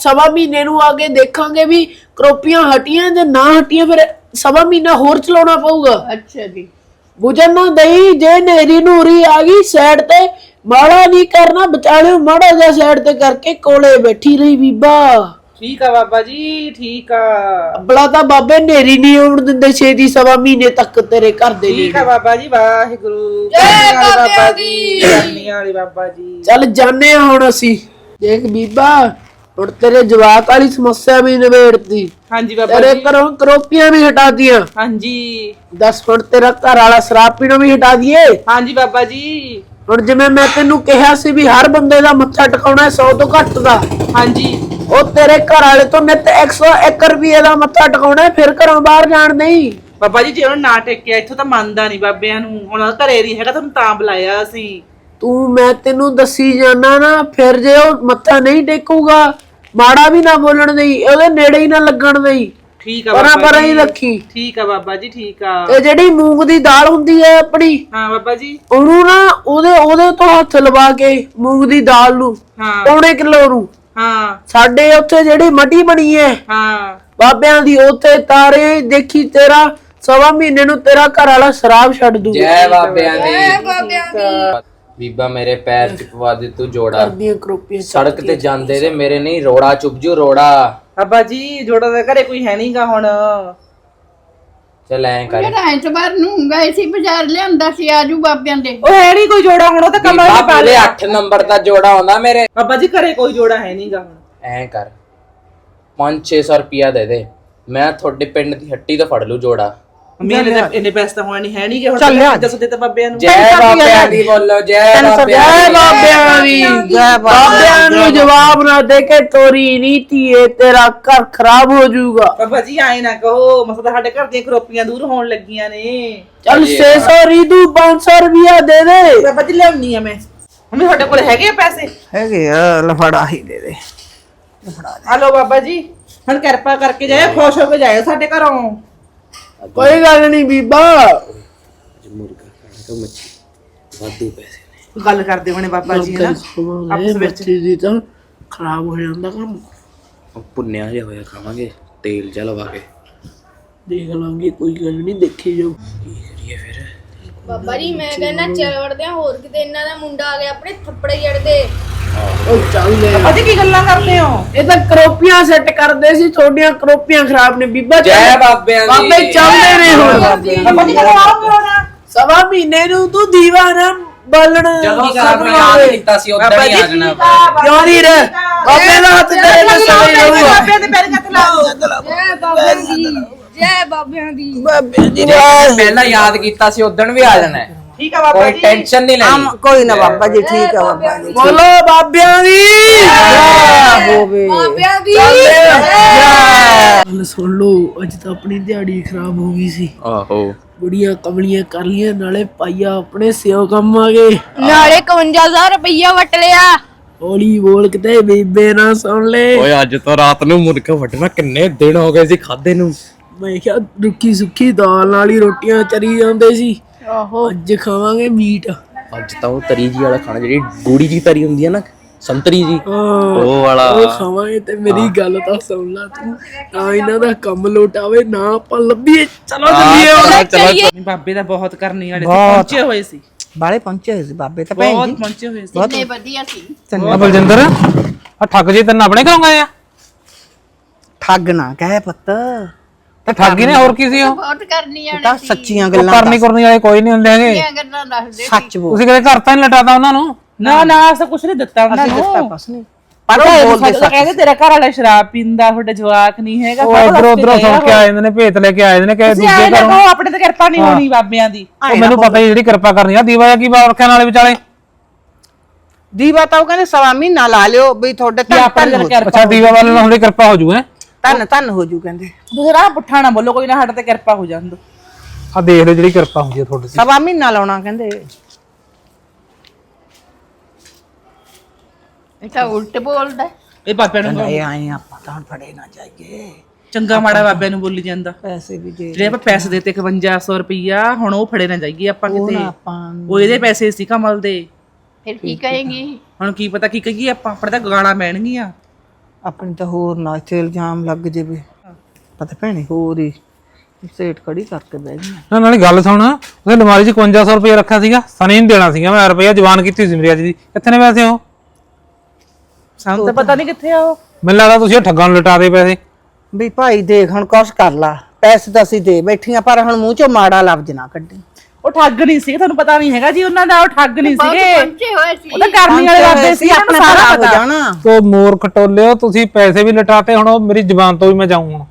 ਸਵਾ ਮਹੀਨੇ ਨੂੰ ਆ ਕੇ ਦੇਖਾਂਗੇ ਵੀ ਕਰੋਪੀਆਂ ਹਟੀਆਂ ਜੇ ਨਾ ਹਟੀਆਂ ਫਿਰ ਸਵਾ ਮਹੀਨਾ ਹੋਰ ਚਲਾਉਣਾ ਪਊਗਾ। ਅੱਛਾ ਜੀ। ਬੁਝਣ ਨਾ ਦਈ ਜੇ ਨੇਰੀ ਨੂਰੀ ਆ ਗਈ ਸਾਈਡ ਤੇ ਮਾੜਾ ਨਹੀਂ ਕਰਨਾ ਵਿਚਾਲੇ ਮਾੜਾ ਜਿਹਾ ਸਾਈਡ ਤੇ ਕਰਕੇ ਕੋਲੇ ਬੈਠੀ ਰਹੀ ਬੀਬਾ। ਠੀਕ ਆ ਬਾਬਾ ਜੀ ਠੀਕ ਆ। ਅਬਲਾ ਤਾਂ ਬਾਬੇ ਨੇਰੀ ਨਹੀਂ ਆਉਣ ਦਿੰਦੇ ਛੇਤੀ ਸਵਾ ਮਹੀਨੇ ਤੱਕ ਤੇਰੇ ਘਰ ਦੇ ਠੀਕ ਆ ਬਾਬਾ ਜੀ ਵਾਹਿਗੁਰੂ। ਜੈ ਬਾਬਿਆਂ ਦੀ। ਕਰਨੀ ਵਾਲੇ ਬਾਬਾ ਜੀ। ਚੱਲ ਜਾਣੇ ਆ ਹੁਣ ਅਸੀਂ। ਦੇਖ ਬੀਬਾ ਹੁਣ ਤੇਰੇ ਜਵਾਕ ਵਾਲੀ ਸਮੱਸਿਆ ਵੀ ਨਿਬੇੜਤੀ। ਹਾਂਜੀ ਬਾਬਾ ਤੇਰੇ ਜੀ। ਘਰੋਂ ਕਰੋਪੀਆਂ ਵੀ ਹਟਾ ਦੀਆਂ ਹਾਂਜੀ। ਦਸ ਹੁਣ ਤੇਰਾ ਘਰ ਵਾਲਾ ਸ਼ਰਾਬ ਪੀਣੋਂ ਵੀ ਹਟਾ ਦਈਏ। ਹਾਂਜੀ ਬਾਬਾ ਜੀ। ਹੁਣ ਜਿਵੇਂ ਮੈਂ ਤੈਨੂੰ ਕਿਹਾ ਸੀ ਵੀ ਹਰ ਬੰਦੇ ਦਾ ਮੱਥਾ ਟਿਕਾਉਣਾ 100 ਤੋਂ ਘੱਟ ਦਾ। ਹਾਂਜੀ। ਉਹ ਤੇਰੇ ਘਰ ਵਾਲੇ ਤੋਂ ਨਿੱਤ 101 ਰੁਪਏ ਦਾ ਮੱਥਾ ਟਿਕਾਉਣਾ ਹੈ, ਫਿਰ ਘਰੋਂ ਬਾਹਰ ਜਾਣ ਨਹੀਂ। ਬਾਬਾ ਜੀ ਜੇ ਉਹ ਨਾ ਟੇਕਿਆ ਇੱਥੋਂ ਤਾਂ ਮੰਨਦਾ ਨਹੀਂ ਬਾਬਿਆਂ ਨੂੰ। ਹੁਣ ਉਹ ਘਰੇ ਨਹੀਂ ਹੈਗਾ ਤੁਹਾਨੂੰ ਤਾਂ ਬੁਲਾਇਆ ਅਸੀਂ। ਤੂੰ ਮੈਂ ਤੈਨੂੰ ਦੱਸੀ ਜਾਣਾ ਨਾ ਫਿਰ ਜੇ ਉਹ ਮੱਥਾ ਨਹੀਂ ਟੇਕੂਗਾ ਮਾੜਾ ਵੀ ਨਾ ਬੋਲਣ ਦੇਈ ਉਹਦੇ ਨੇੜੇ ਹੀ ਨਾ ਲੱਗਣ ਦੇਈ। ਠੀਕ ਆ ਪਰਾਂ ਬਾਬਾ ਪਰਾਂ ਹੀ ਜੀ। ਰੱਖੀ। ਠੀਕ ਆ ਬਾਬਾ ਜੀ ਠੀਕ ਆ। ਤੇ ਜਿਹੜੀ ਮੂੰਗ ਦੀ ਦਾਲ ਹੁੰਦੀ ਹੈ ਆਪਣੀ ਹਾਂ ਬਾਬਾ ਜੀ। ਉਹਨੂੰ ਨਾ ਉਹਦੇ ਉਹਦੇ ਤੋਂ ਹੱਥ ਲਵਾ ਕੇ ਮੂੰਗ ਦੀ ਦਾਲ ਨੂੰ ਹਾਂ। ਪੌਣੇ ਕਿਲੋ ਨੂੰ। ਹਾਂ। ਸਾਡੇ ਉੱਥੇ ਜਿਹੜੀ ਮੱਟੀ ਬਣੀ ਹੈ ਹਾਂ। ਬਾਬਿਆਂ ਦੀ ਉੱਥੇ ਤਾਰੇ ਦੇਖੀ ਤੇਰਾ ਸਵਾ ਮਹੀਨੇ ਨੂੰ ਤੇਰਾ ਘਰ ਵਾਲਾ ਸ਼ਰਾਬ ਛੱਡ ਦੂਗਾ ਜੈ ਬਾਬਿਆਂ ਦੀ। ਬਾਬਿਆਂ ਦੀ। ਬੀਬਾ ਮੇਰੇ ਪੈਰ ਚ ਪਵਾ ਦੇ ਤੂੰ ਜੋੜਾ। ਕਰਦੀਆਂ ਕਰੋਪੀਆਂ ਸੜਕ ਤੇ ਜਾਂਦੇ ਦੇ ਮੇਰੇ ਨਹੀਂ ਰੋੜਾ ਚੁੱਪ ਜੂ ਰੋੜਾ। ਬਾਬਾ ਜੀ ਜੋੜਾ ਦੇ ਘਰੇ ਕੋਈ ਹੈ ਨਹੀਂਗਾ ਹੁਣ। ਚੱਲ ਐਂ ਕਰ। ਜਿਹੜਾ ਐਤਵਾਰ ਨੂੰ ਗਏ ਸੀ ਬਾਜ਼ਾਰ ਲਿਆਂਦਾ ਸੀ ਆਜੂ ਬਾਬਿਆਂ ਦੇ। ਉਹ ਹੈ ਨਹੀਂ ਕੋਈ ਜੋੜਾ ਹੁਣ ਉਹ ਤਾਂ ਕਮਰੇ ਬੀਬਾ ਚ ਪਾ ਪੂਰੇ ਲਿਆ। 8 ਨੰਬਰ ਦਾ ਜੋੜਾ ਆਉਂਦਾ ਮੇਰੇ। ਬਾਬਾ ਜੀ ਘਰੇ ਕੋਈ ਜੋੜਾ ਹੈ ਨਹੀਂਗਾ ਹੁਣ। ਐਂ ਕਰ। 5-600 ਰੁਪਿਆ ਦੇ ਦੇ। ਮੈਂ ਤੁਹਾਡੇ ਪਿੰਡ ਦੀ ਹੱਟੀ ਤੋਂ ਫੜ ਲੂ ਜੋੜਾ। ਮੇਰੇ ਤਾਂ ਇੰਨੇ ਪੈਸੇ ਤਾਂ ਹੋਣੇ ਨਹੀਂ ਹੈ ਨਹੀਂਗੇ ਹੁਣ ਚੱਲ ਲਿਆ। ਦੱਸੋ ਦੇ। ਤਾਂ ਬਾਬਿਆਂ ਨੂੰ। ਜੈ ਬਾਬਿਆਂ ਦੀ। ਬੋਲੋ ਜੈ ਬਾਬਿਆਂ ਜੈ ਦੀ। ਬਾਬਿਆਂ ਦੀ। ਜੈ ਬਾਬਿਆਂ ਨੂੰ ਜਵਾਬ ਨਾ ਦੇ ਕੇ ਤੋਰੀ ਨਹੀਂ ਧੀਏ ਤੇਰਾ ਘਰ ਖਰਾਬ ਹੋ ਜਾਊਗਾ। ਬਾਬਾ ਜੀ ਆਏ ਨਾ ਕਹੋ ਮਸਾ ਤਾਂ ਸਾਡੇ ਘਰ ਦੀਆਂ ਕਰੋਪੀਆਂ ਦੂਰ ਹੋਣ ਲੱਗੀਆਂ ਨੇ। ਚੱਲ 600 ਰੀਦੂ 500 ਰੁਪਿਆ ਦੇ ਦੇ। ਬਾਬਾ ਜੀ ਲਿਆਉਣੀ ਆ ਮੈਂ। ਮੰਮੀ ਤੁਹਾਡੇ ਕੋਲ ਹੈਗੇ ਆ ਪੈਸੇ? ਹੈਗੇ ਆ ਲਫੜਾ ਹੀ ਦੇ ਦੇ। ਹਲੋ ਬਾਬਾ ਜੀ ਹੁਣ ਕਿਰਪਾ ਕਰਕੇ ਜਾਇਓ ਖੁਸ਼ ਹੋ ਕੇ ਜਾਇਓ ਸਾਡੇ ਘਰੋਂ। ਕੋਈ ਗੱਲ ਨਹੀਂ ਬੀਬਾ। ਗੱਲ ਕਰਦੇ ਹੋਣੇ ਬਾਬਾ ਜੀ ਨਾ ਆਪਸ ਵਿੱਚ ਦੀ ਤਾਂ ਖਰਾਬ ਹੋ ਜਾਂਦਾ ਕੰਮ। ਉਹ ਪੁੰਨਿਆ ਜਿਹਾ ਹੋਇਆ ਖਾਵਾਂਗੇ ਤੇਲ ਜਿਹਾ ਲਵਾ ਕੇ। ਦੇਖ ਲਾਂਗੇ ਕੋਈ ਗੱਲ ਨਹੀਂ ਦੇਖੀ ਜਾਓ ਬਾਬਾ ਜੀ ਮੈਂ ਕਹਿੰਦਾ ਚੱਲ ਵੜਦੇ ਆ ਹੋਰ ਕਿਤੇ ਇਹਨਾਂ ਦਾ ਮੁੰਡਾ ਆ ਗਿਆ ਆਪਣੇ ਥੱਪੜੇ ਜੜਦੇ। ਉਹ ਚੱਲ ਲੈ। ਅਜੇ ਕੀ ਗੱਲਾਂ ਕਰਦੇ ਹੋ? ਇਹ ਤਾਂ ਕਰੋਪੀਆਂ ਸੈੱਟ ਕਰਦੇ ਸੀ ਤੁਹਾਡੀਆਂ ਕਰੋਪੀਆਂ ਖਰਾਬ ਨੇ ਬੀਬਾ ਚੱਲ। ਜੈ ਬਾਬਿਆਂ ਦੀ। ਬਾਬੇ ਚੱਲਦੇ ਨੇ ਹੁਣ। ਬਾਬਾ ਜੀ ਕਦੋਂ ਸਵਾ ਮਹੀਨੇ ਨੂੰ ਤੂੰ ਦੀਵਾ ਨਾ ਬਾਲਣ ਜਦੋਂ ਸਭ ਸਾਨੂੰ ਨੂੰ ਯਾਦ। ਕੀਤਾ ਸੀ ਉਦੋਂ ਹੀ ਆ ਜਾਣਾ। ਕਿਉਂ ਨਹੀਂ ਰੇ ਬਾਬੇ ਦਾ ਹੱਥ ਤੇਰੇ ਨਾਲ ਸੜੇ ਜਾਊਗਾ ਬਾਬਿਆਂ ਦੇ ਪੈਰ ਹੱਥ ਲਾਓ? ਜੈ ਬਾਬਿਆਂ ਦੀ ਜੈ ਬਾਬਿਆਂ ਦੀ। ਬਾਬੇ ਦੀ ਪਹਿਲਾਂ ਯਾਦ ਕੀਤਾ ਸੀ ਉਦੋਂ ਵੀ ਆ ਜਾਣਾ ਹੈ। ਠੀਕ ਆ ਬਾਬਾ ਕੋਈ ਜੀ। ਟੈਨਸ਼ਨ ਨਹੀਂ ਲੈਣੀ। ਕੋਈ ਨਾ ਬਾਬਾ ਜੀ ਠੀਕ ਆ ਬਾਬਾ ਜੀ। ਬੋਲੋ ਬਾਬਿਆਂ ਦੀ। ਹੋਵੇ। ਬਾਬਿਆਂ ਦੀ। ਗੱਲ ਸੁਣ ਲੋ ਅੱਜ ਤਾਂ ਆਪਣੀ ਦਿਹਾੜੀ ਖਰਾਬ ਹੋ ਗਈ ਸੀ। ਆਹੋ। ਬੁੜੀਆਂ ਕਮਲੀਆਂ ਕਰ ਲੀਆਂ ਨਾਲੇ ਪਾਈਆ ਆਪਣੇ ਸਿਓ ਕੰਮ ਆ ਗਏ। ਨਾਲੇ 51000 ਰੁਪਈਆ ਵਟ ਲਿਆ। ਹੌਲੀ ਬੋਲ ਕਿਤੇ ਬੀਬੇ ਨਾ ਸੁਣ ਲੈ। ਓਏ ਅੱਜ ਤਾਂ ਰਾਤ ਨੂੰ ਮੁਰਗਾ ਵੱਢਣਾ ਕਿੰਨੇ ਦਿਨ ਹੋ ਗਏ ਸੀ ਖਾਦੇ ਨੂੰ। ਮੈਂ ਕਿਹਾ ਰੁੱਖੀ ਸੁੱਖੀ ਦਾਲ ਨਾਲ ਹੀ ਰੋਟੀਆਂ ਚਰੀ ਜਾਂਦੇ ਸੀ। ਆਹੋ। ਅੱਜ ਖਾਵਾਂਗੇ ਮੀਟ। ਅੱਜ ਤਾਂ ਉਹ ਤਰੀ ਜੀ ਵਾਲਾ ਖਾਣਾ ਜਿਹੜੀ ਗੂੜੀ ਜੀ ਤਰੀ ਹੁੰਦੀ ਹੈ ਨਾ ਸੰਤਰੀ ਜੀ ਉਹ ਵਾਲਾ। ਉਹ ਖਾਵਾਂਗੇ ਤੇ ਮੇਰੀ ਗੱਲ ਤਾਂ ਸੁਣ ਲੈ ਤੂੰ। ਨਾ ਇਹਨਾਂ ਦਾ ਕੰਮ ਲੋਟਾਵੇ ਨਾ ਆਪਾਂ ਲੱਭੀਏ। ਚਲੋ ਚੱਲੀਏ ਹੁਣ। ਚਲੋ ਬਾਬੇ ਦਾ ਬਹੁਤ ਕਰਨੀ ਵਾਲੇ ਪਹੁੰਚੇ ਹੋਏ ਸੀ। ਬਾਲੇ ਪਹੁੰਚੇ ਹੋਏ ਸੀ ਬਾਬੇ ਤਾਂ ਭੈਣ ਬਹੁਤ ਜੀ। ਪਹੁੰਚੇ ਹੋਏ ਸੀ। ਕਿੰਨੇ ਵਧੀਆ ਸੀ। ਆ ਬਲਜਿੰਦਰ ਆ ਠੱਗ ਜੀ ਤੈਨੂੰ ਆਪਣੇ ਘਰੋਂ ਗਏ ਆ? ਠੱਗ ਨਾ ਕਹਿ ਪੁੱਤ। ਤੇ ਠੱਗੀ ਨੇ ਹੋਰ ਕੀ ਸੀ ਉਹ? ਬਹੁਤ ਕਰਨੀ ਤਾਂ ਆਣੇ ਸੀ ਸੱਚੀਆਂ ਉਹ ਗੱਲਾਂ ਕਰਨੀ ਕਰਨੀ ਵਾਲੇ ਕੋਈ ਨਹੀਂ ਹੁੰਦੇ ਹੈਗੇ। ਕਿੰਨੀਆਂ ਗੱਲਾਂ ਦੱਸਦੇ ਸੱਚ ਬੋਲ। ਤੁਸੀਂ ਕਦੇ ਘਰ ਤਾਂ ਨਹੀਂ ਲਟਾਤਾ ਉਹਨਾਂ ਨੂੰ? ਨਾ ਨਾ। ਅਸਾਂ ਕੁਛ ਨਹੀਂ ਦਿੱਤਾ ਉਹਨਾਂ ਅਸੀਂ ਦਿੱਤਾ ਨੂੰ ਕੁਛ ਨਹੀਂ ਪਰ ਉਹ ਉਹ ਬੋਲਦੇ ਸੱਚ ਕਹਿੰਦੇ ਤੇਰਾ ਘਰ ਵਾਲਾ ਸ਼ਰਾਬ ਪੀਂਦਾ ਤੁਹਾਡਾ ਜਵਾਕ ਨਹੀਂ ਹੈਗਾ। ਉਹ ਇਧਰ ਉਧਰ ਸੁਣ ਕੇ ਆਏ ਨੇ ਭੇਤ ਲੈ ਕੇ ਆਏ ਨੇ ਕਿ ਤੁਸੀਂ ਆਏ ਦੂਜੇ ਨਾ ਘਰੋਂ। ਕਹੋ ਆਪਣੇ ਤੇ ਕਿਰਪਾ ਨਹੀਂ ਹੋਣੀ ਬਾਬਿਆਂ ਦੀ। ਉਹ ਮੈਨੂੰ ਪਤਾ ਹੀ ਜਿਹੜੀ ਕਿਰਪਾ ਕਰਨੀ ਆ ਦੀਵਾ ਜਾਂ ਕੀ ਬਾਬਾ ਰੱਖਿਆ ਨਾਲੇ ਵਿਚਾਲੇ? ਦੀਵਾ ਤਾਂ ਉਹ ਕਹਿੰਦੇ ਸਵਾ ਮਹੀਨਾ ਲਾ ਲਿਓ ਵੀ ਤੁਹਾਡੇ ਧੰਨ ਆਪਣੇ ਤੇ ਕਿਰਪਾ ਅੱਛਾ ਦੀਵਾ ਵਾਲੇ ਨਾਲ ਥੋੜੀ ਕਿਰਪਾ ਹੋ ਜੂ ਹੈ? ਧੰਨ ਧੰਨ ਹੋ ਜੂ ਕਹਿੰਦੇ। ਤੁਸੀਂ ਰਾਹ ਪੁੱਠਾ ਨਾ ਬੋਲੋ ਕੋਈ ਨਾ ਸਾਡੇ ਤੇ ਕਿਰਪਾ ਹੋ ਜਾਂਦ ਆ ਦੇਖ ਲਓ ਜਿਹੜੀ ਕਿਰਪਾ ਹੁੰਦੀ ਹੈ ਤੁਹਾਡੇ ਤੇ। ਸਵਾ ਮਹੀਨਾ ਲਾਉਣਾ ਕਹਿੰਦੇ। ਇਹ ਤਾਂ ਉਲਟ ਬੋਲਦਾ। ਇਹ ਬਾਬਿਆਂ ਨੂੰ ਇਹ ਆਏ ਆਪਾਂ ਤਾਂ ਹੁਣ ਫੜੇ ਨਾ ਜਾਈਏ। ਚੰਗਾ ਮਾੜਾ ਬਾਬਿਆਂ ਨੂੰ ਬੋਲੀ ਜਾਂਦਾ। ਪੈਸੇ ਵੀ ਦੇ ਜਿਹੜੇ ਆਪਾਂ ਪੈਸੇ ਦੇਤੇ 5100 ਰੁਪਈਆ ਹੁਣ ਉਹ ਫੜੇ ਨਾ ਜਾਈਏ ਆਪਾਂ ਕਿਤੇ। ਆਪਾਂ ਉਹ ਇਹਦੇ ਪੈਸੇ ਸੀ ਕਮਲ ਦੇ। ਫਿਰ ਕੀ ਕਹੇਗੀ? ਹੁਣ ਕੀ ਪਤਾ ਕੀ ਕਹੀਏ ਆਪਾਂ ਆਪਣੇ ਤਾਂ ਗਾਲਾਂ ਪੈਣਗੀਆਂ। ਆਪਣੀ ਤਾਂ ਹੋਰ ਨਾ ਇੱਥੇ ਇਲਜ਼ਾਮ ਲੱਗ ਜਾਵੇ। ਪਤਾ ਭੈਣੇ ਹੋਰ ਹੀ। ਸੇਟ ਖੜੀ ਕਰਕੇ ਬਹਿ ਗਈ। ਨਾ ਨਾਲੇ ਗੱਲ ਸੁਣ। ਉਹਨੇ ਅਲਮਾਰੀ 'ਚ 5500 ਰੁਪਏ ਰੱਖਿਆ ਸੀਗਾ। ਸਨੀ ਨੂੰ ਦੇਣਾ ਸੀਗਾ। ਮੈਂ ਰੁਪਈਆ ਜਵਾਨ ਕੀਤੀ ਸੀ ਮੇਰੀ ਅੱਜ ਦੀ। ਕਿੱਥੇ ਨੇ ਪੈਸੇ ਉਹ? ਸਾਨੂੰ ਤਾਂ ਪਤਾ ਨਹੀਂ ਕਿੱਥੇ ਆ ਉਹ। ਮੈਨੂੰ ਲੱਗਦਾ ਤੁਸੀਂ ਉਹ ਠੱਗਾਂ ਨੂੰ ਲਟਾ ਦੇ ਪੈਸੇ। ਵੀ ਭਾਈ ਦੇਖ ਹੁਣ ਕੁਛ ਕਰ ਲਾ। ਪੈਸੇ ਤਾਂ ਅਸੀਂ ਦੇ ਬੈਠੀਆਂ ਪਰ ਹੁਣ ਮੂੰਹ ਚੋਂ ਮਾੜਾ ਲਫ਼ਜ਼ ਨਾ ਕੱਢੀ। ਉਹ ਠੱਗ ਨਹੀਂ ਸੀ ਤੁਹਾਨੂੰ ਪਤਾ ਨਹੀਂ ਹੈਗਾ ਜੀ ਉਹਨਾਂ ਦਾ ਉਹ ਠੱਗ ਨਹੀਂ ਬਹੁਤ ਸੀਗੇ। ਪਹੁੰਚੇ ਹੋਏ ਸੀ। ਉਹ ਤਾਂ ਕਰਨੀ ਵਾਲੇ ਬਾਬੇ ਸੀ ਆਪਣੇ ਸਾਰਾ ਹੋ ਜਾਣਾ। ਤੋ ਮੋਰ ਖਟੋਲਿਓ ਤੁਸੀਂ ਪੈਸੇ ਵੀ ਲਟਾਤੇ ਹੁਣ ਉਹ ਮੇਰੀ ਜ਼ੁਬਾਨ ਤੋਂ ਵੀ ਮੈਂ ਜਾਊਂ ਹੁਣ।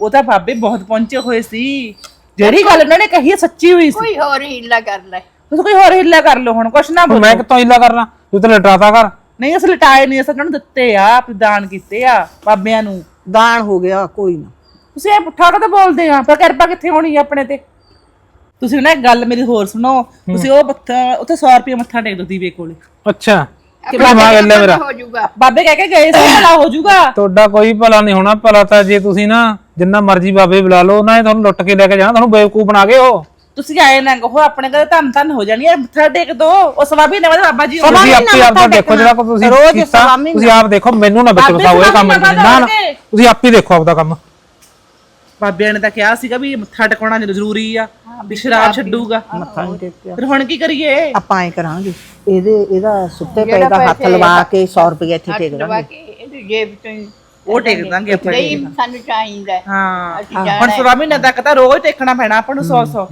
ਉਹ ਤਾਂ ਬਾਬੇ ਬਹੁਤ ਪਹੁੰਚੇ ਹੋਏ ਸੀ। ਜਿਹੜੀ ਗੱਲ ਉਹਨਾਂ ਨੇ ਕਹੀ ਹੈ ਸੱਚੀ ਹੋਈ ਸੀ। ਕੋਈ ਹੋਰ ਹੀਲਾ ਕਰ ਲੈ। ਤੁਸੀਂ ਕੋਈ ਹੋਰ ਹਿੱਲਾ ਕਰ ਲਓ ਹੁਣ ਕੁਛ ਨਾ ਹੁਣ ਬੋਲੋ। ਮੈਂ ਕਿਤੋਂ ਹਿੱਲਾ ਕਰਨਾ? ਤੂੰ ਤਾਂ ਲਟਾਤਾ ਕਰ ਨਹੀਂ ਅਸੀਂ ਲਟਾਏ ਨਹੀਂ ਅਸੀਂ ਉਹਨਾਂ ਨੂੰ ਦਿੱਤੇ ਆ ਪ੍ਰਦਾਨ ਕੀਤੇ ਆ ਬਾਬਿਆਂ ਨੂੰ। ਦਾਨ ਹੋ ਗਿਆ ਕੋਈ ਨਾ। ਤੁਸੀਂ ਇਹ ਪੁੱਠਾ ਕਦੋਂ ਬੋਲਦੇ ਆ? ਪਰ ਕਿਰਪਾ ਕਿੱਥੇ ਹੋਣੀ ਆ ਆਪਣੇ ਤੇ? ਤੁਸੀਂ ਨਾ ਇੱਕ ਗੱਲ ਮੇਰੀ ਹੋਰ ਸੁਣੋ। ਤੁਸੀਂ ਉਹ ਮੱਥਾ ਉੱਥੇ 100 ਰੁਪਏ ਮੱਥਾ ਟੇਕ ਦੋ ਦੀਵੇ ਕੋਲੇ। ਅੱਛਾ। ਕਿ ਦਿਮਾਗ ਲੈ ਮੇਰਾ? ਹੋ ਜਾਊਗਾ। ਬਾਬੇ ਕਹਿ ਕੇ ਗਏ ਸੀ ਭਲਾ ਹੋ ਜਾਊਗਾ। ਤੁਹਾਡਾ ਕੋਈ ਭਲਾ ਨਹੀਂ ਹੋਣਾ ਭਲਾ ਤਾਂ ਜੇ ਤੁਸੀਂ ਨਾ ਜਿੰਨਾ ਮਰਜ਼ੀ ਬਾਬੇ ਬੁਲਾ ਲਓ ਉਹਨਾਂ ਨੇ ਤੁਹਾਨੂੰ ਲੁੱਟ ਕੇ ਲੈ ਕੇ ਜਾਣਾ ਤੁਹਾਨੂੰ ਬੇਵਕੂਫ ਬਣਾ ਕੇ ਉਹ। ਤੁਸੀਂ ਆਏ ਨਾ ਕਹੋ ਆਪਣੇ ਘਰੇ ਧੰਨ ਧੰਨ ਹੋ ਜਾਣੀ ਹੈ ਮੱਥਾ ਟੇਕ ਦੋ। ਉਹ ਸਵਾਬੀ ਨੇ ਬਾਬਾ ਜੀ ਤੁਸੀਂ ਆਪੇ ਆਪ ਦਾ ਦੇਖੋ ਜਿਹੜਾ ਕੁਛ ਤੁਸੀਂ ਰੋਜ਼ ਤੁਸੀਂ ਆਪ ਦੇਖੋ ਮੈਨੂੰ ਨਾ ਵਿੱਚ ਬਾਬੇ ਬਤਾਓ ਇਹ ਕੰਮ ਨਾ। ਤੁਸੀਂ ਆਪ ਹੀ ਦੇਖੋ ਆਪਦਾ ਕੰਮ। ਬਾਬਿਆਂ ਨੇ ਤਾਂ ਕਿਹਾ ਸੀਗਾ ਵੀ ਮੱਥਾ ਟਿਕਾਉਣਾ ਜ਼ਰੂਰੀ ਆ ਵੀ ਸ਼ਰਾਬ ਛੱਡੂਗਾ। ਮੱਥਾ ਨਹੀਂ ਟੇਕਿਆ। ਫਿਰ ਹੁਣ ਕੀ ਕਰੀਏ? ਆਪਾਂ ਐ ਕਰਾਂਗੇ ਇਹਦੇ ਇਹਦਾ ਸੁੱਤੇ ਪਏ ਦਾ ਹੱਥ ਲਵਾ ਕੇ 100 ਰੁਪਏ ਇੱਥੇ ਟੇਕ ਲਵਾ ਦਾਂਗੇ ਕੇ ਇਹਦੀ ਜੇਬ ਤੋਂ ਹੀ ਉਹ ਟੇਕ ਦਾਂਗੇ ਆਪਾਂ ਨਹੀਂ ਸਾਨੂੰ ਚਾਹੀਦਾ ਹੈ। ਹੁਣ। ਸਵਾ ਮਹੀਨੇ ਤੱਕ ਤਾਂ ਰੋਜ਼ ਟੇਕਣਾ ਪੈਣਾ ਆਪਾਂ ਨੂੰ 100 100